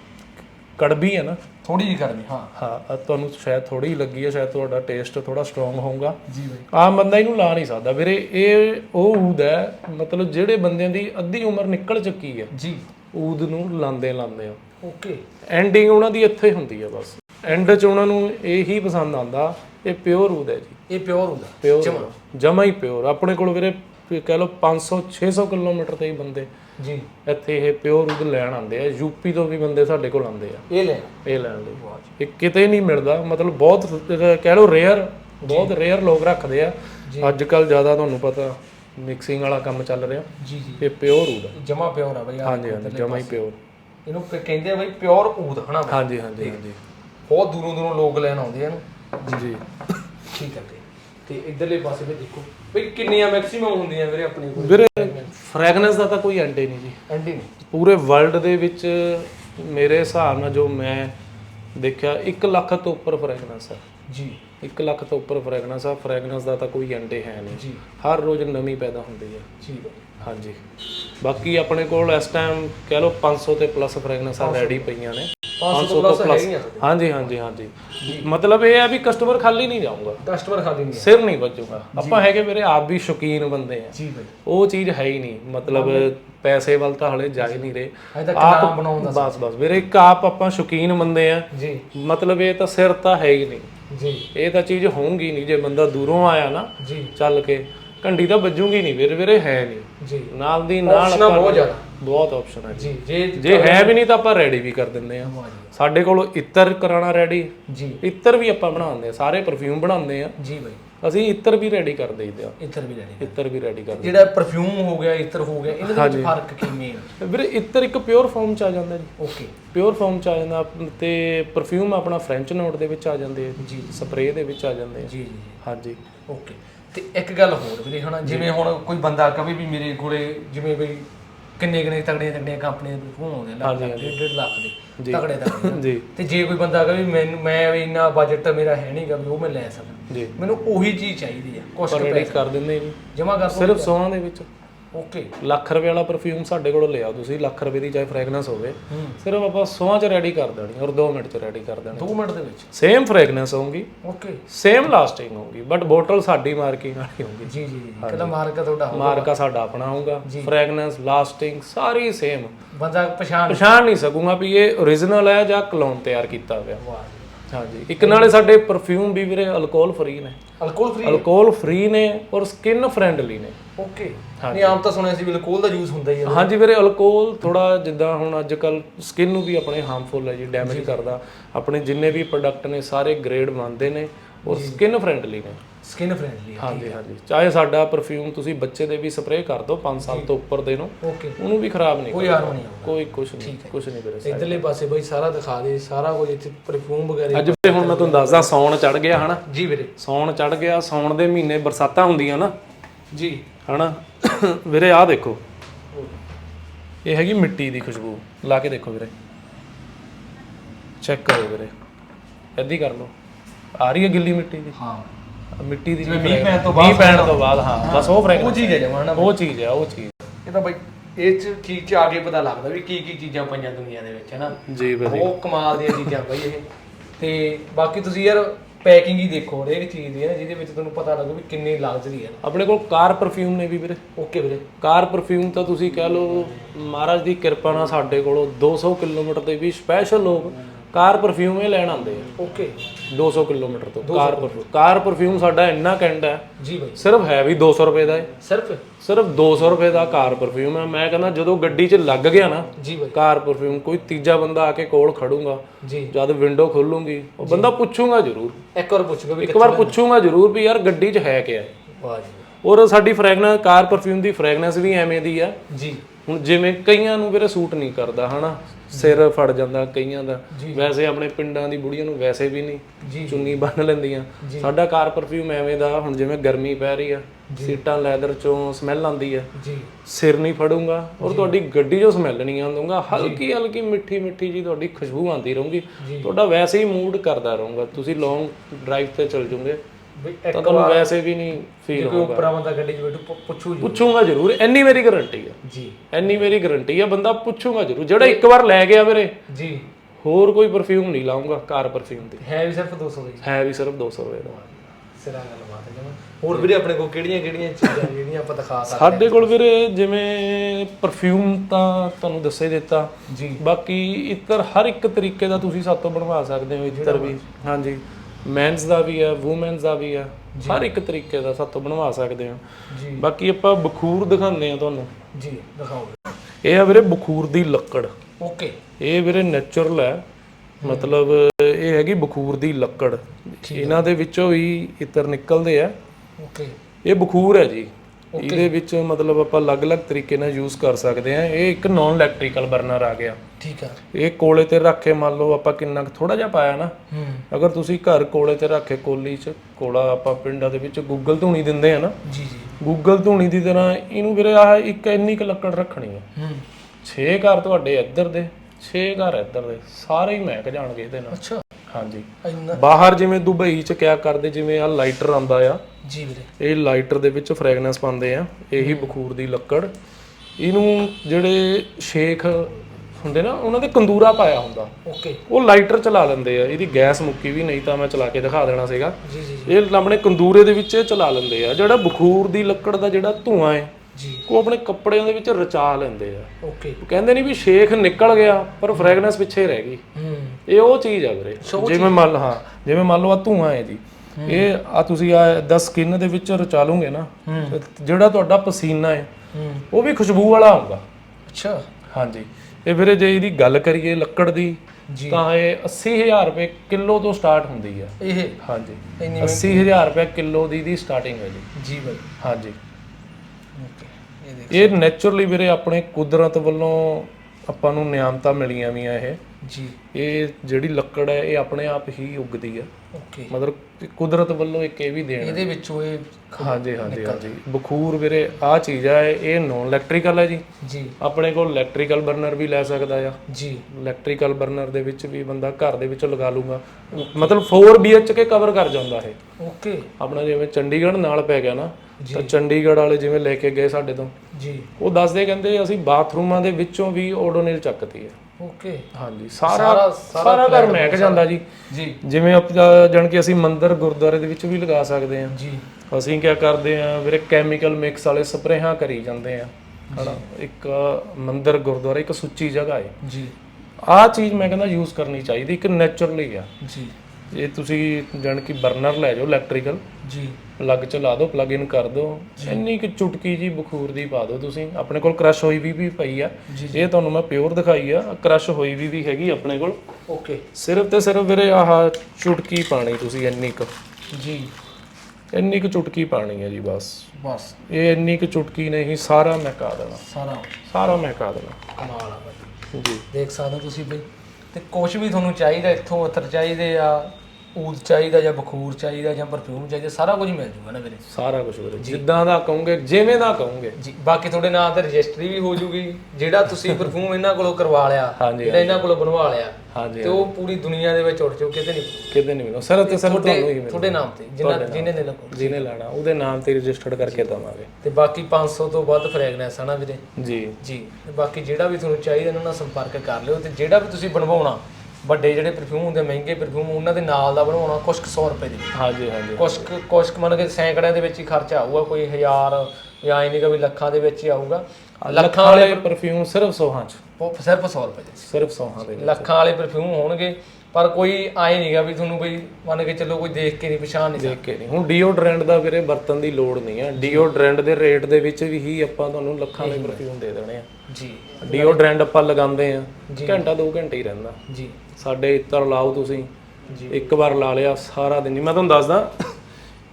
[SPEAKER 1] ਕੜਬੀ ਹੈ ਨਾ।
[SPEAKER 2] ਥੋੜੀ ਜਿਹੀ ਕਰਨੀ ਹਾਂ।
[SPEAKER 1] ਹਾਂ ਤੁਹਾਨੂੰ ਸ਼ਾਇਦ ਥੋੜੀ ਲੱਗੀ ਹੈ ਸ਼ਾਇਦ ਤੁਹਾਡਾ ਟੇਸਟ ਥੋੜਾ ਸਟਰੋਂਗ ਹੋਊਗਾ।
[SPEAKER 2] ਜੀ ਬਈ।
[SPEAKER 1] ਆਮ ਬੰਦਾ ਇਹਨੂੰ ਲਾ ਨਹੀਂ ਸਕਦਾ। ਵੀਰੇ ਇਹ ਉਹ ਊਦ ਹੈ ਮਤਲਬ ਜਿਹੜੇ ਬੰਦਿਆਂ ਦੀ ਅੱਧੀ ਉਮਰ ਨਿਕਲ ਚੁੱਕੀ ਹੈ
[SPEAKER 2] ਜੀ।
[SPEAKER 1] ਊਦ ਨੂੰ ਲਾਉਂਦੇ ਲਾਉਂਦੇ ਆ।
[SPEAKER 2] ਓਕੇ।
[SPEAKER 1] ਐਂਡਿੰਗ ਉਹਨਾਂ ਦੀ ਇੱਥੇ ਹੁੰਦੀ ਹੈ ਬਸ। ਐਂਡ 'ਚ ਉਹਨਾਂ ਨੂੰ ਇਹੀ ਪਸੰਦ ਆਉਂਦਾ ਇਹ ਪਿਓਰ ਊਦ ਹੈ ਜੀ।
[SPEAKER 2] ਇਹ ਪਿਓਰ ਹੁੰਦਾ
[SPEAKER 1] ਪਿਓਰ ਜਮਾ। ਹੀ ਪਿਓਰ ਆਪਣੇ ਕੋਲ ਵੀਰੇ ਵੀ ਕਹਿ ਲਓ 500 600 ਕਿਲੋਮੀਟਰ ਤੇ ਹੀ ਬੰਦੇ
[SPEAKER 2] ਜੀ।
[SPEAKER 1] ਇੱਥੇ ਇਹ ਪਿਓਰ ਊਦ ਲੈਣ ਆਉਂਦੇ ਆ ਯੂਪੀ ਤੋਂ ਵੀ ਬੰਦੇ ਸਾਡੇ ਕੋਲ ਆਉਂਦੇ ਆ।
[SPEAKER 2] ਇਹ ਲੈ
[SPEAKER 1] ਇਹ ਲੈਣ ਲਈ। ਇਹ ਕਿਤੇ ਨਹੀਂ ਮਿਲਦਾ ਮਤਲਬ ਬਹੁਤ ਕਹਿ ਲਓ ਰੇਅਰ ਬਹੁਤ ਰੇਅਰ ਲੋਕ ਰੱਖਦੇ ਆ। ਅੱਜ ਕੱਲ ਜ਼ਿਆਦਾ ਤੁਹਾਨੂੰ ਪਤਾ ਮਿਕਸਿੰਗ ਵਾਲਾ ਕੰਮ ਚੱਲ ਰਿਹਾ।
[SPEAKER 2] ਜੀ ਜੀ।
[SPEAKER 1] ਇਹ ਪਿਓਰ ਊਦ ਆ।
[SPEAKER 2] ਜਮਾ ਪਿਓਰ ਆ ਬਈ
[SPEAKER 1] ਹਾਂਜੀ ਹਾਂਜੀ ਜਮਾ ਹੀ ਪਿਓਰ।
[SPEAKER 2] ਇਹਨੂੰ ਕਹਿੰਦੇ ਆ ਬਈ ਪਿਓਰ ਊਦ ਹਨਾ?
[SPEAKER 1] ਹਾਂਜੀ ਹਾਂਜੀ ਹਾਂਜੀ।
[SPEAKER 2] ਬਹੁਤ ਦੂਰੋਂ ਦੂਰੋਂ ਲੋਕ ਲੈਣ ਆਉਂਦੇ ਆ ਇਹਨੂੰ।
[SPEAKER 1] ਜੀ।
[SPEAKER 2] ਠੀਕ ਹੈ। ਤੇ ਇਧਰਲੇ ਪਾਸੇ ਵੀ ਦੇਖੋ। ਬਈ ਕਿੰਨੀਆਂ ਮੈਕਸਿਮਮ ਹੁੰਦੀਆਂ ਵੀਰੇ ਆਪਣੇ ਕੋਲ
[SPEAKER 1] ਵੀਰੇ ਫ੍ਰੈਗਨੈਂਸ ਦਾ ਤਾਂ ਕੋਈ ਐਂਡ ਹੀ ਨਹੀਂ ਜੀ।
[SPEAKER 2] ਐਂਡੀ ਨਹੀਂ।
[SPEAKER 1] ਪੂਰੇ ਵਰਲਡ ਦੇ ਵਿੱਚ ਮੇਰੇ ਹਿਸਾਬ ਨਾਲ ਜੋ ਮੈਂ ਦੇਖਿਆ 1 ਲੱਖ ਤੋਂ ਉੱਪਰ ਫ੍ਰੈਗਨੈਂਸ ਹੈ।
[SPEAKER 2] ਜੀ।
[SPEAKER 1] 1 ਲੱਖ ਤੋਂ ਉੱਪਰ ਫ੍ਰੈਗਨੈਂਸ ਆ ਫ੍ਰੈਗਨੈਂਸ ਦਾ ਤਾਂ ਕੋਈ ਐਂਡ ਹੀ ਹੈ ਨਹੀਂ।
[SPEAKER 2] ਜੀ।
[SPEAKER 1] ਹਰ ਰੋਜ਼ ਨਵੀਂ ਪੈਦਾ ਹੁੰਦੀ ਹੈ।
[SPEAKER 2] ਜੀ।
[SPEAKER 1] ਹਾਂਜੀ। ਬਾਕੀ ਆਪਣੇ ਕੋਲ ਇਸ ਟਾਈਮ ਕਹਿ ਲਓ 500 ਤੇ ਪਲੱਸ ਫ੍ਰੈਗਨੈਂਸ ਆ ਰੈਡੀ ਪਈਆਂ ਨੇ।
[SPEAKER 2] 500 ਤੋਂ plus ਹੈਗੀਆਂ।
[SPEAKER 1] ਹਾਂਜੀ ਹਾਂਜੀ ਹਾਂਜੀ। ਮਤਲਬ ਇਹ ਆ ਵੀ ਕਸਟਮਰ ਖਾਲੀ ਨਹੀਂ ਜਾਊਗਾ।
[SPEAKER 2] ਕਸਟਮਰ ਖਾਲੀ ਨਹੀਂ
[SPEAKER 1] ਸਿਰ ਨਹੀਂ ਵੱਜੂਗਾ। ਆਪਾਂ ਹੈਗੇ ਵੀਰੇ ਆਪ ਵੀ ਸ਼ੌਕੀਨ ਬੰਦੇ ਆ।
[SPEAKER 2] ਜੀ ਬਈ।
[SPEAKER 1] ਉਹ ਚੀਜ਼ ਹੈ ਹੀ ਨਹੀਂ। ਮਤਲਬ ਪੈਸੇ ਵੱਲ ਤਾਂ ਹਲੇ ਜਾ ਹੀ ਨਹੀਂ ਰਹੇ।
[SPEAKER 2] ਅਜੇ ਤੱਕ ਨਾਮ ਬਣਾਉਣ ਦਾ
[SPEAKER 1] ਬਸ ਬਸ। ਵੀਰੇ ਇੱਕ ਆਪ ਆਪਾਂ ਸ਼ੌਕੀਨ ਬੰਦੇ ਆ।
[SPEAKER 2] ਜੀ।
[SPEAKER 1] ਮਤਲਬ ਇਹ ਤਾਂ ਸਿਰ ਤਾਂ ਹੈ ਹੀ ਨਹੀਂ।
[SPEAKER 2] ਜੀ।
[SPEAKER 1] ਇਹ ਤਾਂ ਚੀਜ਼ ਹੋਊਗੀ ਨਹੀਂ। ਜੇ ਬੰਦਾ ਦੂਰੋਂ ਆਇਆ ਨਾ
[SPEAKER 2] ਜੀ।
[SPEAKER 1] ਚੱਲ ਕੇ। ਘੰਟੀ ਤਾਂ ਵੱਜੂਗੀ ਨਹੀਂ ਵੀਰੇ ਵੀਰੇ ਹੈ ਨਹੀਂ।
[SPEAKER 2] ਜੀ।
[SPEAKER 1] ਨਾਲ ਦੀ ਨਾਲ
[SPEAKER 2] ਆਪਸ਼ਨਾਂ ਬਹੁਤ ਜ਼ਿਆਦਾ।
[SPEAKER 1] ਬਹੁਤ ਆਪਸ਼ਨ ਹੈ
[SPEAKER 2] ਜੀ। ਜੇ
[SPEAKER 1] ਜੇ ਹੈ ਵੀ ਨਹੀਂ ਤਾਂ ਆਪਾਂ ਰੈਡੀ ਵੀ ਕਰ ਦਿੰਦੇ ਆ। ਸਾਡੇ ਕੋਲ ਇਤਰ ਕਰਾਣਾ ਰੈਡੀ
[SPEAKER 2] ਜੀ।
[SPEAKER 1] ਇਤਰ ਵੀ ਆਪਾਂ ਬਣਾਉਂਦੇ ਆ ਸਾਰੇ ਪਰਫਿਊਮ ਬਣਾਉਂਦੇ ਆ।
[SPEAKER 2] ਜੀ ਬਈ।
[SPEAKER 1] ਅਸੀਂ ਇਤਰ ਵੀ ਰੈਡੀ ਕਰ ਦਈਦੇ ਆ।
[SPEAKER 2] ਇਤਰ ਵੀ ਲੈਣੀ
[SPEAKER 1] ਇਤਰ ਵੀ ਰੈਡੀ ਕਰ
[SPEAKER 2] ਜਿਹੜਾ ਪਰਫਿਊਮ ਹੋ ਗਿਆ ਇਤਰ ਹੋ ਗਿਆ ਇਹਨਾਂ ਦੇ ਵਿੱਚ ਫ਼ਰਕ ਕੀ ਮੇਨ
[SPEAKER 1] ਵੀਰੇ ਇਤਰ ਇੱਕ ਪਿਓਰ ਫਾਰਮ ਚ ਆ ਜਾਂਦਾ ਜੀ।
[SPEAKER 2] ਓਕੇ।
[SPEAKER 1] ਪਿਓਰ ਫਾਰਮ ਚ ਆ ਜਾਂਦਾ ਤੇ ਪਰਫਿਊਮ ਆਪਣਾ ਫ੍ਰੈਂਚ ਨੋਟ ਦੇ ਵਿੱਚ ਆ ਜਾਂਦੇ
[SPEAKER 2] ਜੀ
[SPEAKER 1] ਸਪਰੇਅ ਦੇ ਵਿੱਚ ਆ ਜਾਂਦੇ
[SPEAKER 2] ਜੀ ਜੀ।
[SPEAKER 1] ਹਾਂਜੀ।
[SPEAKER 2] ਓਕੇ। ਤੇ ਇੱਕ ਗੱਲ ਹੋਰ ਵੀਰੇ ਹਨਾ ਜਿਵੇਂ ਹੁਣ ਕੋਈ ਬੰਦਾ ਕਵੇ ਵੀ ਮੇਰੇ ਕੋਲੇ ਜਿਵੇਂ ਬਈ ਕਿੰਨੇ ਕਿੰਨੇ ਤਗੜੀਆਂ ਤਗੜੀਆਂ ਕੰਪਨੀਆਂ ਦੇ ਫੋਨ ਆਉਂਦੇ ਲੱਖ ਲੱਖ ਡੇਢ ਡੇਢ ਲੱਖ ਦੇ ਤਗੜੇ ਤਗੜੇ
[SPEAKER 1] ਜੀ।
[SPEAKER 2] ਤੇ ਜੇ ਕੋਈ ਬੰਦਾ ਕਹੇ ਵੀ ਮੈਨੂੰ ਮੈਂ ਵੀ ਇੰਨਾ ਬਜਟ ਮੇਰਾ ਹੈ ਨਹੀਂਗਾ ਵੀ ਉਹ ਮੈਂ ਲੈ ਸਕਦਾ।
[SPEAKER 1] ਜੀ।
[SPEAKER 2] ਮੈਨੂੰ ਉਹੀ ਚੀਜ਼ ਚਾਹੀਦੀ ਆ ਕੁਛ
[SPEAKER 1] ਪਰ ਕਰ ਦਿੰਦੇ ਜੀ।
[SPEAKER 2] ਜਮਾ ਕਰ
[SPEAKER 1] ਸਿਰਫ ਸੌਹਾਂ ਦੇ ਵਿੱਚ।
[SPEAKER 2] ਓਕੇ।
[SPEAKER 1] ਲੱਖ ਰੁਪਏ ਵਾਲਾ ਪਰਫਿਊਮ ਸਾਡੇ ਕੋਲੋਂ ਲਿਆ ਤੁਸੀਂ ਲੱਖ ਰੁਪਏ ਦੀ ਚਾਹੇ ਫ੍ਰੈਗਨੈਂਸ ਹੋਵੇ। ਸਿਰਫ ਆਪਾਂ ਸੌਹਾਂ ਚ ਰੈਡੀ ਕਰ ਦੇਣੀ ਔਰ 2 ਮਿੰਟ ਚ ਰੈਡੀ ਕਰ ਦੇਣੀ।
[SPEAKER 2] 2 ਮਿੰਟ ਦੇ ਵਿੱਚ?
[SPEAKER 1] ਸੇਮ ਫ੍ਰੈਗਨੈਂਸ ਹੋਊਗੀ।
[SPEAKER 2] ਓਕੇ।
[SPEAKER 1] ਸੇਮ ਲਾਸਟਿੰਗ ਹੋਊਗੀ ਬਟ ਬੋਟਲ ਸਾਡੀ ਮਾਰਕਿੰਗ ਵਾਲੀ ਹੋਊਗੀ।
[SPEAKER 2] ਜੀ ਜੀ ਕਹਿੰਦਾ ਮਾਰਕਾ ਤੁਹਾਡਾ ਹੋਊ।
[SPEAKER 1] ਮਾਰਕਾ ਸਾਡਾ ਆਪਣਾ ਹੋਊਗਾ। ਫ੍ਰੈਗਨੈਂਸ ਲਾਸਟਿੰਗ ਸਾਰੀ ਸੇਮ
[SPEAKER 2] ਬੰਦਾ ਪਛਾਣ
[SPEAKER 1] ਪਛਾਣ ਨਹੀਂ ਸਕੂਗਾ ਵੀ ਇਹ origignal ਹੈ ਜਾਂ ਕਲੋਨ ਤਿਆਰ ਕੀਤਾ ਹੋਇਆ।
[SPEAKER 2] ਵਾਹ
[SPEAKER 1] ਹਾਂਜੀ। ਇੱਕ ਨਾਲੇ ਸਾਡੇ ਪਰਫਿਊਮ ਵੀ ਵੀਰੇ ਅਲਕੋਹਲ ਫ੍ਰੀ ਨੇ।
[SPEAKER 2] ਅਲਕੋਹਲ ਫ੍ਰੀ
[SPEAKER 1] ਅਲਕੋਹਲ ਫ੍ਰੀ ਨੇ ਔਰ ਸਕਿਨ ਫ੍ਰੈਂਡਲੀ ਨੇ।
[SPEAKER 2] ਓਕੇ। ਨਹੀਂ ਆਮ ਤਾਂ ਸੁਣਿਆ ਸੀ ਵੀ ਅਲਕੋਹਲ ਦਾ ਯੂਜ਼ ਹੁੰਦਾ ਹੀ ਹੈ।
[SPEAKER 1] ਹਾਂਜੀ ਵੀਰੇ ਅਲਕੋਹਲ ਥੋੜਾ ਜਿੱਦਾਂ ਹੁਣ ਅੱਜ ਕੱਲ ਸਕਿਨ ਨੂੰ ਵੀ ਆਪਣੇ ਹਾਰਮਫੁਲ ਹੈ ਜੀ ਡੈਮੇਜ ਕਰਦਾ। ਆਪਣੇ ਜਿੰਨੇ ਵੀ ਪ੍ਰੋਡਕਟ ਨੇ ਸਾਰੇ ਗ੍ਰੇਡ ਮੰਨਦੇ ਨੇ ਔਰ ਸਕਿਨ ਫ੍ਰੈਂਡਲੀ ਨੇ।
[SPEAKER 2] ਸਕਿਨ ਫ੍ਰੈਂਡਲੀ
[SPEAKER 1] ਹਾਂਜੀ ਹਾਂਜੀ। ਚਾਹੇ ਸਾਡਾ ਪਰਫਿਊਮ ਤੁਸੀਂ ਬੱਚੇ ਦੇ ਵੀ ਸਪਰੇਅ ਕਰ ਦਿਓ 5 ਸਾਲ ਤੋਂ ਉੱਪਰ ਦੇ ਨੂੰ
[SPEAKER 2] ਓਕੇ।
[SPEAKER 1] ਉਹਨੂੰ ਵੀ ਖਰਾਬ ਨਹੀਂ
[SPEAKER 2] ਕੋਈ ਹਾਰਮ ਨਹੀਂ
[SPEAKER 1] ਕੋਈ ਕੁਝ ਨਹੀਂ ਕੁਝ ਨਹੀਂ ਵੀਰੇ
[SPEAKER 2] ਇਧਰਲੇ ਪਾਸੇ ਬਈ ਸਾਰਾ ਦਿਖਾ ਦੇ ਸਾਰਾ ਕੁਝ ਇੱਥੇ ਪਰਫਿਊਮ ਵਗੈਰਾ
[SPEAKER 1] ਅੱਜ ਵੀਰੇ ਹੁਣ ਮੈਂ ਤੁਹਾਨੂੰ ਦੱਸਦਾ ਸੌਣ ਚੜ ਗਿਆ ਹਨਾ?
[SPEAKER 2] ਜੀ ਵੀਰੇ।
[SPEAKER 1] ਸੌਣ ਚੜ ਗਿਆ ਸੌਣ ਦੇ ਮਹੀਨੇ ਬਰਸਾਤਾਂ ਹੁੰਦੀਆਂ ਨਾ।
[SPEAKER 2] ਜੀ।
[SPEAKER 1] ਹਨਾ? ਵੀਰੇ ਆਹ ਦੇਖੋ। ਇਹ ਹੈਗੀ ਮਿੱਟੀ ਦੀ ਖੁਸ਼ਬੂ। ਲਾ ਕੇ ਦੇਖੋ ਵੀਰੇ। ਚੈੱਕ ਕਰੋ ਵੀਰੇ। ਹੀ ਕਰ ਲਓ। ਆ ਰਹੀ ਹੈ ਗਿੱਲੀ ਮਿੱਟੀ ਦੀ?
[SPEAKER 2] ਹਾਂ।
[SPEAKER 1] ਮਿੱਟੀ ਦੀ
[SPEAKER 2] ਜਿਵੇਂ ਮੀਂਹ ਪੈਣ ਤੋਂ ਬਾਅਦ
[SPEAKER 1] ਮੀਂਹ ਪੈਣ ਤੋਂ ਬਾਅਦ ਹਾਂ। ਬਸ ਉਹ
[SPEAKER 2] ਉਹ
[SPEAKER 1] ਫ੍ਰੈਗਰੈਂਸ
[SPEAKER 2] ਚੀਜ਼ ਹੈ ਜਮਾ ਨਾ
[SPEAKER 1] ਉਹ ਚੀਜ਼ ਹੈ ਉਹ ਚੀਜ਼।
[SPEAKER 2] ਇਹ ਤਾਂ ਬਈ ਇਹ ਚ ਚੀਜ਼ ਚ ਆ ਕੇ ਪਤਾ ਲੱਗਦਾ ਵੀ ਕੀ ਕੀ ਚੀਜ਼ਾਂ ਪਈਆਂ ਦੁਨੀਆ ਦੇ ਵਿੱਚ ਹੈ ਨਾ
[SPEAKER 1] ਜੀ ਵੀਰੇ
[SPEAKER 2] ਬਹੁਤ ਕਮਾਲ ਦੀਆਂ ਚੀਜ਼ਾਂ ਬਈ ਇਹ। ਤੇ ਬਾਕੀ ਤੁਸੀਂ ਯਾਰ ਪੈਕਿੰਗ ਹੀ ਦੇਖੋ ਹਰੇਕ ਚੀਜ਼ ਦੀ ਹੈ ਨਾ ਜਿਹਦੇ ਵਿੱਚ ਤੁਹਾਨੂੰ ਪਤਾ ਲੱਗੂ ਵੀ ਕਿੰਨੀ ਲਗਜ਼ਰੀ ਹੈ।
[SPEAKER 1] ਆਪਣੇ ਕੋਲ ਕਾਰ ਪਰਫਿਊਮ ਨੇ ਵੀ ਵੀਰੇ।
[SPEAKER 2] ਓਕੇ ਵੀਰੇ।
[SPEAKER 1] ਕਾਰ ਪਰਫਿਊਮ ਤਾਂ ਤੁਸੀਂ ਕਹਿ ਲਓ ਮਹਾਰਾਜ ਦੀ ਕਿਰਪਾ ਨਾਲ ਸਾਡੇ ਕੋਲੋਂ 200 ਕਿਲੋਮੀਟਰ ਤੇ ਵੀ ਸਪੈਸ਼ਲ ਲੋਕ ਕਾਰ ਪਰਫਿਊਮ ਇਹ ਲੈਣ ਆਉਂਦੇ ਆ।
[SPEAKER 2] ਓਕੇ
[SPEAKER 1] 200 ਕਿਲੋਮੀਟਰ ਤੋਂ। ਕਾਰ ਪਰਫਿਊਮ ਕਾਰ ਪਰਫਿਊਮ ਸਾਡਾ ਇੰਨਾ ਕੈਂਡ ਹੈ।
[SPEAKER 2] ਜੀ ਬਈ।
[SPEAKER 1] ਸਿਰਫ ਹੈ ਵੀ 200 ਰੁਪਏ ਦਾ ਹੈ।
[SPEAKER 2] ਸਿਰਫ?
[SPEAKER 1] ਸਿਰਫ 200 ਰੁਪਏ ਦਾ ਕਾਰ ਪਰਫਿਊਮ ਹੈ। ਮੈਂ ਕਹਿੰਦਾ ਜਦੋਂ ਗੱਡੀ 'ਚ ਲੱਗ ਗਿਆ ਨਾ
[SPEAKER 2] ਜੀ ਬਈ।
[SPEAKER 1] ਕਾਰ ਪਰਫਿਊਮ ਕੋਈ ਤੀਜਾ ਬੰਦਾ ਆ ਕੇ ਕੋਲ ਖੜੂਗਾ
[SPEAKER 2] ਜੀ।
[SPEAKER 1] ਜਦ ਵਿੰਡੋ ਖੋਲੂੰਗੀ ਉਹ ਬੰਦਾ ਪੁੱਛੂਗਾ ਜ਼ਰੂਰ।
[SPEAKER 2] ਇੱਕ ਵਾਰ ਪੁੱਛ ਕੇ ਵੀ
[SPEAKER 1] ਇੱਕ ਵਾਰ ਪੁੱਛੂਗਾ ਜ਼ਰੂਰ ਵੀ ਯਾਰ ਗੱਡੀ 'ਚ ਹੈ ਕਿਆ।
[SPEAKER 2] ਵਾਹ ਜੀ
[SPEAKER 1] ਔਰ ਸਾਡੀ ਫ੍ਰੈਗਨੈਂਸ ਕਾਰ ਪਰਫਿਊਮ ਦੀ ਫ੍ਰੈਗਨੈਂਸ ਵੀ ਐਵੇਂ ਦੀ ਆ।
[SPEAKER 2] ਜੀ।
[SPEAKER 1] ਹੁਣ ਜਿਵੇਂ ਕਈਆਂ ਨੂੰ ਵੀਰੇ ਸੂਟ ਨਹੀਂ ਕਰਦਾ ਹਨਾ? ਸਿਰ ਫੜ ਜਾਂਦਾ ਕਈਆਂ ਦਾ। ਵੈਸੇ ਆਪਣੇ ਪਿੰਡਾਂ ਦੀ ਬੁੜੀਆਂ ਨੂੰ ਵੈਸੇ ਵੀ ਨਹੀਂ। ਚੁੰਨੀ ਬੰਨ ਲੈਂਦੀਆਂ। ਸਾਡਾ ਕਾਰ ਪਰਫਿਊਮ ਐਵੇਂ ਦਾ ਹੁਣ ਜਿਵੇਂ ਗਰਮੀ ਪੈ ਰਹੀ ਆ ਸੀਟਾਂ ਲੈਦਰ ਚੋਂ ਸਮੈਲ ਆਉਂਦੀ ਆ।
[SPEAKER 2] ਜੀ।
[SPEAKER 1] ਸਿਰ ਨਹੀਂ ਫੜੂੰਗਾ ਔਰ ਤੁਹਾਡੀ ਗੱਡੀ ਚੋਂ ਸਮੈਲ ਨਹੀਂ ਆਉਂਦੂਗਾ। ਹਲਕੀ ਹਲਕੀ ਮਿੱਠੀ ਮਿੱਠੀ ਜੀ ਤੁਹਾਡੀ ਖੁਸ਼ਬੂ ਆਉਂਦੀ ਰਹੂਗੀ। ਤੁਹਾਡਾ ਵੈਸੇ ਹੀ ਮੂਡ ਕਰਦਾ ਰਹੂਗਾ। ਤੁਸੀਂ ਲੌਂਗ ਡਰਾਈਵ ਤੇ ਚੱਲ ਜੂਗੇ।
[SPEAKER 2] ਬਈ
[SPEAKER 1] ਤਾਂ ਤੁਹਾਨੂੰ ਵੈਸੇ ਵੀ ਨਹੀਂ ਫੀਲ
[SPEAKER 2] ਕੋਈ ਉੱਪਰਾਂ ਬੰਦਾ ਗੱਡੀ 'ਚ ਬੈਠੂ ਪੁ- ਪੁੱਛੂ ਜੀ
[SPEAKER 1] ਪੁੱਛੂਗਾ ਜ਼ਰੂਰ ਇੰਨੀ ਮੇਰੀ ਗਾਰੰਟੀ ਆ।
[SPEAKER 2] ਜੀ।
[SPEAKER 1] ਇੰਨੀ ਮੇਰੀ ਗਾਰੰਟੀ ਆ ਬੰਦਾ ਪੁੱਛੂਗਾ ਜ਼ਰੂਰ। ਜਿਹੜਾ ਇੱਕ ਵਾਰ ਲੈ ਗਿਆ ਵੀਰੇ
[SPEAKER 2] ਜੀ।
[SPEAKER 1] ਹੋਰ ਕੋਈ ਪਰਫਿਊਮ ਨਹੀਂ ਲਾਉਂਗਾ ਕਾਰ ਪਰਫਿਊਮ ਦੀ।
[SPEAKER 2] ਹੈ ਵੀ ਸਿਰਫ 200 ਦੀ।
[SPEAKER 1] ਹੈ ਵੀ ਸਿਰਫ 200 ਰੁਪਏ ਦਾ।
[SPEAKER 2] ਸਿਰਾ ਗੱਲ ਬਾਤ ਹੈ। ਜਮਾਂ। ਹੋਰ ਵੀਰੇ ਆਪਣੇ ਕੋਲ ਕਿਹੜੀਆਂ ਕਿਹੜੀਆਂ ਚੀਜ਼ਾਂ ਜਿਹੜੀਆਂ ਆਪਾਂ ਦਿਖਾ ਸਕਦੇ
[SPEAKER 1] ਸਾਡੇ ਕੋਲ ਵੀਰੇ ਜਿਵੇਂ ਪਰਫਿਊਮ ਤਾਂ ਤੁਹਾਨੂੰ ਦੱਸੇ ਦਿੱਤਾ।
[SPEAKER 2] ਜੀ।
[SPEAKER 1] ਬਾਕੀ ਇਤਰ ਹਰ ਇੱਕ ਤਰੀਕੇ ਦਾ ਤੁਸੀਂ ਸਾਤੋਂ ਬਣਵਾ ਸਕਦੇ ਹੋ ਇਤਰ ਵੀ ਹਾਂਜੀ। ਮੈਨਸ ਦਾ ਵੀ ਆ ਵੂਮਨਸ ਦਾ ਵੀ ਆ। ਹਰ ਇੱਕ ਤਰੀਕੇ ਦਾ ਸਾਤੋਂ ਬਣਵਾ ਸਕਦੇ ਹੋ।
[SPEAKER 2] ਜੀ।
[SPEAKER 1] ਬਾਕੀ ਆਪਾਂ ਬਖੂਰ ਦਿਖਾਉਂਦੇ ਆ ਤੁਹਾਨੂੰ।
[SPEAKER 2] ਜੀ ਦਿਖਾਓ।
[SPEAKER 1] ਇਹ ਆ ਵੀਰੇ ਬਖੂਰ ਦੀ ਲੱਕੜ।
[SPEAKER 2] ਓਕੇ।
[SPEAKER 1] ਇਹ ਵੀਰੇ ਨੈਚੁਰਲ ਹੈ। ਮਤਲਬ ਇਹ ਹੈਗੀ ਬਖੂਰ ਦੀ ਲੱਕੜ। ਇਹਨਾਂ ਦੇ ਵਿੱਚੋਂ ਹੀ ਇਤਰ ਨਿਕਲਦੇ ਆ।
[SPEAKER 2] ਓਕੇ।
[SPEAKER 1] ਇਹ ਬਖੂਰ ਹੈ ਜੀ। ਇਹਦੇ ਵਿੱਚ ਮਤਲਬ ਆਪਾਂ ਅਲੱਗ-ਅਲੱਗ ਤਰੀਕੇ ਨਾਲ ਯੂਜ਼ ਕਰ ਸਕਦੇ ਆ ਇਹ ਇੱਕ ਨਾਨ ਇਲੈਕਟ੍ਰੀਕਲ ਬਰਨਰ ਆ ਗਿਆ।
[SPEAKER 2] ਠੀਕ ਆ।
[SPEAKER 1] ਇਹ ਕੋਲੇ ਤੇ ਰੱਖ ਕੇ ਮੰਨ ਲਓ ਆਪਾਂ ਕਿੰਨਾ ਥੋੜਾ ਜਿਹਾ ਪਾਇਆ ਨਾ। ਅਗਰ ਤੁਸੀਂ ਘਰ ਕੋਲੇ ਤੇ ਰੱਖ ਕੇ ਕੋਲੀ 'ਚ ਕੋਲਾ ਆਪਾਂ ਪਿੰਡਾਂ ਦੇ ਵਿੱਚ ਗੂਗਲ ਧੂਣੀ ਦਿੰਦੇ ਆ ਨਾ।
[SPEAKER 2] ਜੀ ਜੀ।
[SPEAKER 1] ਗੂਗਲ ਧੂਣੀ ਦੀ ਤਰ੍ਹਾਂ ਇਹਨੂੰ ਵੀਰੇ ਆਹ ਇੱਕ ਇੰਨੀ ਕੁ ਲੱਕੜ ਰੱਖਣੀ ਹੈ
[SPEAKER 2] ਹੂੰ।
[SPEAKER 1] 6 ਘਰ ਤੁਹਾਡੇ ਇੱਧਰ ਦੇ 6 ਘਰ ਇੱਧਰ ਦੇ ਸਾਰੇ ਹੀ ਮਹਿਕ ਜਾਣਗੇ ਇਹਦੇ ਨਾਲ।
[SPEAKER 2] ਅੱਛਾ।
[SPEAKER 1] ਹਾਂਜੀ।
[SPEAKER 2] ਇੰਨਾ
[SPEAKER 1] ਬਾਹਰ ਜਿਵੇਂ ਦੁਬਈ 'ਚ ਕਿਆ ਕਰਦੇ ਜਿਵੇਂ ਆ ਲਾਈਟਰ ਆਂਦਾ ਆ
[SPEAKER 2] ਜੀ ਵੀਰੇ।
[SPEAKER 1] ਇਹ ਲਾਈਟਰ ਦੇ ਵਿੱਚ ਫ੍ਰੈਗਨੈਂਸ ਪਾਉਂਦੇ ਆ ਇਹੀ ਬਖੂਰ ਦੀ ਲੱਕੜ। ਇਹਨੂੰ ਜਿਹੜੇ ਸ਼ੇਖ ਹੁੰਦੇ ਨਾ ਉਹਨਾਂ ਦੇ ਕੰਦੂਰਾ ਪਾਇਆ ਹੁੰਦਾ।
[SPEAKER 2] ਓਕੇ।
[SPEAKER 1] ਉਹ ਲਾਈਟਰ ਚਲਾ ਲੈਂਦੇ ਆ ਇਹਦੀ ਗੈਸ ਮੁੱਕੀ ਵੀ ਨਹੀਂ ਤਾਂ ਮੈਂ ਚਲਾ ਕੇ ਦਿਖਾ ਦੇਣਾ ਸੀਗਾ।
[SPEAKER 2] ਜੀ ਜੀ
[SPEAKER 1] ਇਹ ਆਪਣੇ ਕੰਦੂਰੇ ਦੇ ਵਿੱਚ ਇਹ ਚਲਾ ਲੈਂਦੇ ਆ। ਜਿਹੜਾ ਬਖੂਰ ਦੀ ਲੱਕੜ ਦਾ ਜਿਹੜਾ ਧੂਆਂ ਹੈ
[SPEAKER 2] ਜੀ।
[SPEAKER 1] ਉਹ ਆਪਣੇ ਕੱਪੜਿਆਂ ਦੇ ਵਿੱਚ ਰਚਾ ਲੈਂਦੇ ਆ।
[SPEAKER 2] ਓਕੇ।
[SPEAKER 1] ਉਹ ਕਹਿੰਦੇ ਨਹੀਂ ਵੀ ਸ਼ੇਖ ਨਿਕਲ ਗਿਆ ਪਰ ਫ੍ਰੈਗਨੈਂਸ ਪਿੱਛੇ ਰਹਿ ਗਈ।
[SPEAKER 2] ਹੂੰ।
[SPEAKER 1] ਇਹ ਉਹ ਚੀਜ਼ ਆ ਵੀਰੇ। ਜਿਵੇਂ ਮੰਨ ਹਾਂ ਜਿਵੇਂ ਮੰਨ ਲਓ ਆ ਧੂਆਂ ਹੈ ਜੀ। ਇਹ ਆ ਤੁਸੀਂ ਆ ਇਦਾਂ ਸਕਿਨ ਦੇ ਵਿੱਚ ਰਚਾ ਲਓਗੇ ਨਾ ਜਿਹੜਾ ਤੁਹਾਡਾ ਪਸੀਨਾ ਹੈ ਉਹ ਵੀ ਖੁਸ਼ਬੂ ਵਾਲਾ ਆਊਗਾ।
[SPEAKER 2] ਅੱਛਾ।
[SPEAKER 1] ਹਾਂਜੀ। ਇਹ ਵੀਰੇ ਜੇ ਇਹਦੀ ਗੱਲ ਕਰੀਏ ਲੱਕੜ ਦੀ ਤਾਂ ਇਹ 80000 ਰੁਪਏ ਕਿਲੋ ਤੋਂ ਸਟਾਰਟ ਹੁੰਦੀ ਹੈ
[SPEAKER 2] ਇਹ
[SPEAKER 1] ਹਾਂਜੀ।
[SPEAKER 2] ਇੰਨੀ
[SPEAKER 1] 80000 ਰੁਪਏ ਕਿਲੋ ਦੀ ਦੀ ਸਟਾਰਟਿੰਗ ਹੈ ਜੀ।
[SPEAKER 2] ਜੀ ਬਾਈ।
[SPEAKER 1] ਹਾਂਜੀ।
[SPEAKER 2] ਇਹ ਦੇਖ
[SPEAKER 1] ਇਹ ਨੇਚਰਲੀ ਵੀਰੇ ਆਪਣੇ ਕੁਦਰਤ ਵੱਲੋਂ ਆਪਾਂ ਨੂੰ ਨਿਆਮਤਾਂ ਮਿਲੀਆਂ ਵੀਆਂ ਇਹ।
[SPEAKER 2] ਜੀ।
[SPEAKER 1] ਇਹ ਜਿਹੜੀ ਲੱਕੜ ਹੈ ਇਹ ਆਪਣੇ ਆਪ ਹੀ ਉੱਗਦੀ ਹੈ।
[SPEAKER 2] ਓਕੇ।
[SPEAKER 1] ਮਤਲਬ ਕਿ ਕੁਦਰਤ ਵੱਲੋਂ ਇੱਕ ਇਹ ਵੀ ਦੇਣ।
[SPEAKER 2] ਇਹਦੇ ਵਿੱਚੋਂ ਇਹ
[SPEAKER 1] ਹਾਂਜੀ ਹਾਂਜੀ ਹਾਂਜੀ। ਬਖੂਰ ਵੀਰੇ ਆ ਚੀਜ਼ ਹੈ ਇਹ ਨੋਨ ਇਲੈਕਟ੍ਰੀਕਲ ਹੈ ਜੀ।
[SPEAKER 2] ਜੀ।
[SPEAKER 1] ਆਪਣੇ ਕੋਲ ਇਲੈਕਟ੍ਰੀਕਲ ਬਰਨਰ ਵੀ ਲੈ ਸਕਦਾ ਆ।
[SPEAKER 2] ਜੀ।
[SPEAKER 1] ਇਲੈਕਟ੍ਰੀਕਲ ਬਰਨਰ ਦੇ ਵਿੱਚ ਵੀ ਬੰਦਾ ਘਰ ਦੇ ਵਿੱਚ ਲਗਾ ਲੂਗਾ। ਮਤਲਬ 4 BHK ਕਵਰ ਕਰ ਜਾਂਦਾ ਇਹ।
[SPEAKER 2] ਓਕੇ।
[SPEAKER 1] ਆਪਣਾ ਜਿਵੇਂ ਚੰਡੀਗੜ੍ਹ ਨਾਲ ਪੈ ਗਿਆ ਨਾ ਤਾਂ ਚੰਡੀਗੜ੍ਹ ਵਾਲੇ ਜਿਵੇਂ ਲੈ ਕੇ ਗਏ ਸਾਡੇ ਤੋਂ।
[SPEAKER 2] ਜੀ।
[SPEAKER 1] ਉਹ ਦੱਸਦੇ ਕਹਿੰਦੇ ਅਸੀਂ ਬਾਥਰੂਮਾਂ ਦੇ ਵਿੱਚੋਂ ਵੀ ਓਡੋਨਿਲ ਚੱਕਤੀ ਹੈ।
[SPEAKER 2] ਓਕੇ
[SPEAKER 1] ਹਾਂਜੀ ਸਾਰਾ ਸਾਰਾ ਘਰ ਮਹਿਕ ਜਾਂਦਾ ਜੀ।
[SPEAKER 2] ਜੀ।
[SPEAKER 1] ਜਿਵੇਂ ਆਪਾਂ ਜਾਣ ਕੇ ਅਸੀਂ ਮੰਦਿਰ ਗੁਰਦੁਆਰੇ ਦੇ ਵਿੱਚ ਵੀ ਲਗਾ ਸਕਦੇ ਹਾਂ।
[SPEAKER 2] ਜੀ।
[SPEAKER 1] ਅਸੀਂ ਕੀ ਕਰਦੇ ਆ ਵੀਰੇ ਕੈਮੀਕਲ ਮਿਕਸ ਵਾਲੇ ਸਪਰੇਹਾਂ ਕਰੀ ਜਾਂਦੇ ਆ ਹਨਾ ਇੱਕ ਮੰਦਿਰ ਗੁਰਦੁਆਰਾ ਇੱਕ ਸੁੱਚੀ ਜਗ੍ਹਾ ਹੈ।
[SPEAKER 2] ਜੀ।
[SPEAKER 1] ਆਹ ਚੀਜ਼ ਮੈਂ ਕਹਿੰਦਾ ਯੂਜ਼ ਕਰਨੀ ਚਾਹੀਦੀ ਇੱਕ ਨੇਚਰਲੀ ਆ।
[SPEAKER 2] ਜੀ।
[SPEAKER 1] ਜੇ ਤੁਸੀਂ ਜਾਣ ਕਿ ਬਰਨਰ ਲੈ ਜਾਓ ਇਲੈਕਟ੍ਰੀਕਲ
[SPEAKER 2] ਜੀ।
[SPEAKER 1] ਪਲੱਗ ਚ ਲਾ ਦਿਓ ਪਲੱਗ ਇਨ ਕਰ ਦਿਓ। ਇੰਨੀ ਕਿ ਚੁਟਕੀ ਜੀ ਬਖੂਰ ਦੀ ਪਾ ਦਿਓ ਤੁਸੀਂ। ਆਪਣੇ ਕੋਲ ਕ੍ਰਸ਼ ਹੋਈ ਵੀ ਵੀ ਪਈ ਆ। ਇਹ ਤੁਹਾਨੂੰ ਮੈਂ ਪਿਓਰ ਦਿਖਾਈ ਆ। ਕ੍ਰਸ਼ ਹੋਈ ਵੀ ਵੀ ਹੈਗੀ ਆਪਣੇ ਕੋਲ।
[SPEAKER 2] ਓਕੇ
[SPEAKER 1] ਸਿਰਫ ਤੇ ਸਿਰਫ ਵੀਰੇ ਆਹ ਚੁਟਕੀ ਪਾਣੀ ਤੁਸੀਂ ਇੰਨੀ ਕੁ।
[SPEAKER 2] ਜੀ।
[SPEAKER 1] ਇੰਨੀ ਕੁ ਚੁਟਕੀ ਪਾਣੀ ਹੈ ਜੀ ਬਸ।
[SPEAKER 2] ਬਸ।
[SPEAKER 1] ਇਹ ਇੰਨੀ ਕੁ ਚੁਟਕੀ ਨਹੀਂ ਸਾਰਾ ਮਹਿਕਾ ਦੇਣਾ।
[SPEAKER 2] ਸਾਰਾ।
[SPEAKER 1] ਸਾਰਾ ਮਹਿਕਾ ਦੇਣਾ।
[SPEAKER 2] ਕਮਾਲ ਆ
[SPEAKER 1] ਜੀ।
[SPEAKER 2] ਦੇਖ ਸਕਦੇ ਹੋ ਤੁਸੀਂ ਬਈ। ਤੇ ਕੁਝ ਵੀ ਤੁਹਾਨੂੰ ਚਾਹੀਦਾ ਇੱਥੋਂ ਅਤਰ ਚਾਹੀਦੇ ਆ ਊਦ ਚਾਹੀਦਾ ਜਾਂ ਬਖੂਰ ਚਾਹੀਦਾ ਜਾਂ ਪਰਫਿਊਮ ਚਾਹੀਦਾ ਸਾਰਾ ਕੁਝ ਮਿਲ ਜੂਗਾ ਨਾ ਵੀਰੇ।
[SPEAKER 1] ਸਾਰਾ ਕੁਝ ਵੀਰੇ ਜਿੱਦਾਂ ਦਾ ਕਹੋਗੇ ਜਿਵੇਂ ਦਾ ਕਹੋਗੇ।
[SPEAKER 2] ਜੀ ਬਾਕੀ ਤੁਹਾਡੇ ਨਾਂ ਤੇ ਰਜਿਸਟਰੀ ਵੀ ਹੋ ਜੂਗੀ ਜਿਹੜਾ ਤੁਸੀਂ ਪਰਫਿਊਮ ਇਹਨਾਂ ਕੋਲੋਂ ਕਰਵਾ ਲਿਆ ਜਿਹੜਾ ਇਹਨਾਂ ਕੋਲੋਂ ਬਣਵਾ ਲਿਆ
[SPEAKER 1] ਹਾਂਜੀ
[SPEAKER 2] ਤੇ ਉਹ ਪੂਰੀ ਦੁਨੀਆ ਦੇ ਵਿੱਚ ਉੱਡ ਜਾਊ ਕਿਤੇ ਨਹੀਂ
[SPEAKER 1] ਕਿਤੇ ਨਹੀਂ ਮਿਲੋ ਸਿਰ ਤੇ ਸਿਰ ਤੁਹਾਨੂੰ ਹੀ ਮਿਲੋ
[SPEAKER 2] ਤੁਹਾਡੇ ਨਾਮ ਤੇ ਜਿੰਨਾ ਜਿਹਨੇ ਦੇ ਕੋਲ।
[SPEAKER 1] ਜਿਹਨੇ ਲੈਣਾ ਉਹਦੇ ਨਾਮ ਤੇ ਰਜਿਸਟਰਡ ਕਰਕੇ ਦਵਾਂਗੇ।
[SPEAKER 2] ਤੇ ਬਾਕੀ 500 ਤੋਂ ਵੱਧ ਫ੍ਰੈਗਨੈਂਸ ਆ ਨਾ ਵੀਰੇ।
[SPEAKER 1] ਜੀ।
[SPEAKER 2] ਜੀ ਬਾਕੀ ਜਿਹੜਾ ਵੀ ਤੁਹਾਨੂੰ ਚਾਹੀਦਾ ਇਹਨਾਂ ਨਾਲ ਸੰਪਰਕ ਕਰ ਲਿਓ ਤੇ ਜਿਹੜਾ ਵੀ ਤੁਸੀਂ ਬਣਵਾਉਣਾ ਵੱਡੇ ਜਿਹੜੇ ਪਰਫਿਊਮ ਹੁੰਦੇ ਮਹਿੰਗੇ ਪਰਫਿਊਮ ਉਹਨਾਂ ਦੇ ਨਾਲ ਦਾ ਬਣਵਾਉਣਾ ਕੁਛ ਕੁ 100 ਰੁਪਏ ਦੇ।
[SPEAKER 1] ਹਾਂਜੀ ਹਾਂਜੀ।
[SPEAKER 2] ਕੁਛ ਕੁ- ਕੁਛ ਕੁ ਮੰਨ ਕੇ ਸੈਂਕੜਿਆਂ ਦੇ ਵਿੱਚ ਹੀ ਖਰਚਾ ਆਊਗਾ ਕੋਈ ਹਜ਼ਾਰ ਜਾਂ ਐ ਨਹੀਂਗਾ ਵੀ ਲੱਖਾਂ ਦੇ ਵਿੱਚ ਹੀ ਆਊਗਾ।
[SPEAKER 1] ਲੱਖਾਂ ਵਾਲੇ ਪਰਫਿਊਮ ਸਿਰਫ ਸੋਹਾਂ ਚ।
[SPEAKER 2] ਉਹ ਸਿਰਫ 100 ਰੁਪਏ ਦੇ।
[SPEAKER 1] ਸਿਰਫ ਸੋਹਾਂ ਦੇ
[SPEAKER 2] ਲੱਖਾਂ ਵਾਲੇ ਪਰਫਿਊਮ ਹੋਣਗੇ ਪਰ ਕੋਈ ਆਏ ਨਹੀਂਗਾ ਵੀ ਤੁਹਾਨੂੰ ਕੋਈ ਮੰਨ ਕੇ ਚੱਲੋ ਕੋਈ ਦੇਖ ਕੇ ਨਹੀਂ ਪਛਾਣ ਨਹੀਂ
[SPEAKER 1] ਦੇਖ ਕੇ ਨਹੀਂ ਹੁਣ ਡੀਓਡਰੈਂਟ ਦਾ ਵੀਰੇ ਵਰਤਨ ਦੀ ਲੋੜ ਨਹੀਂ ਆ। ਡੀਓਡਰੈਂਟ ਦੇ ਰੇਟ ਦੇ ਵਿੱਚ ਵੀ ਹੀ ਆਪਾਂ ਤੁਹਾਨੂੰ ਲੱਖਾਂ ਦੇ ਪਰਫਿਊਮ ਦੇ ਦੇਣੇ ਆ।
[SPEAKER 2] ਜੀ।
[SPEAKER 1] ਡੀਓਡਰੈਂਟ ਆਪਾਂ ਲਗਾਉਂਦੇ ਆ। ਘੰਟਾ 2 ਘੰਟੇ ਹੀ ਰਹਿੰਦਾ।
[SPEAKER 2] ਜੀ।
[SPEAKER 1] ਸਾਡੇ ਇੱਤਰ ਲਾਓ ਤੁਸੀਂ
[SPEAKER 2] ਜੀ।
[SPEAKER 1] ਇੱਕ ਵਾਰ ਲਾ ਲਿਆ ਸਾਰਾ ਦਿਨ ਨਹੀਂ ਮੈਂ ਤੁਹਾਨੂੰ ਦੱਸਦਾ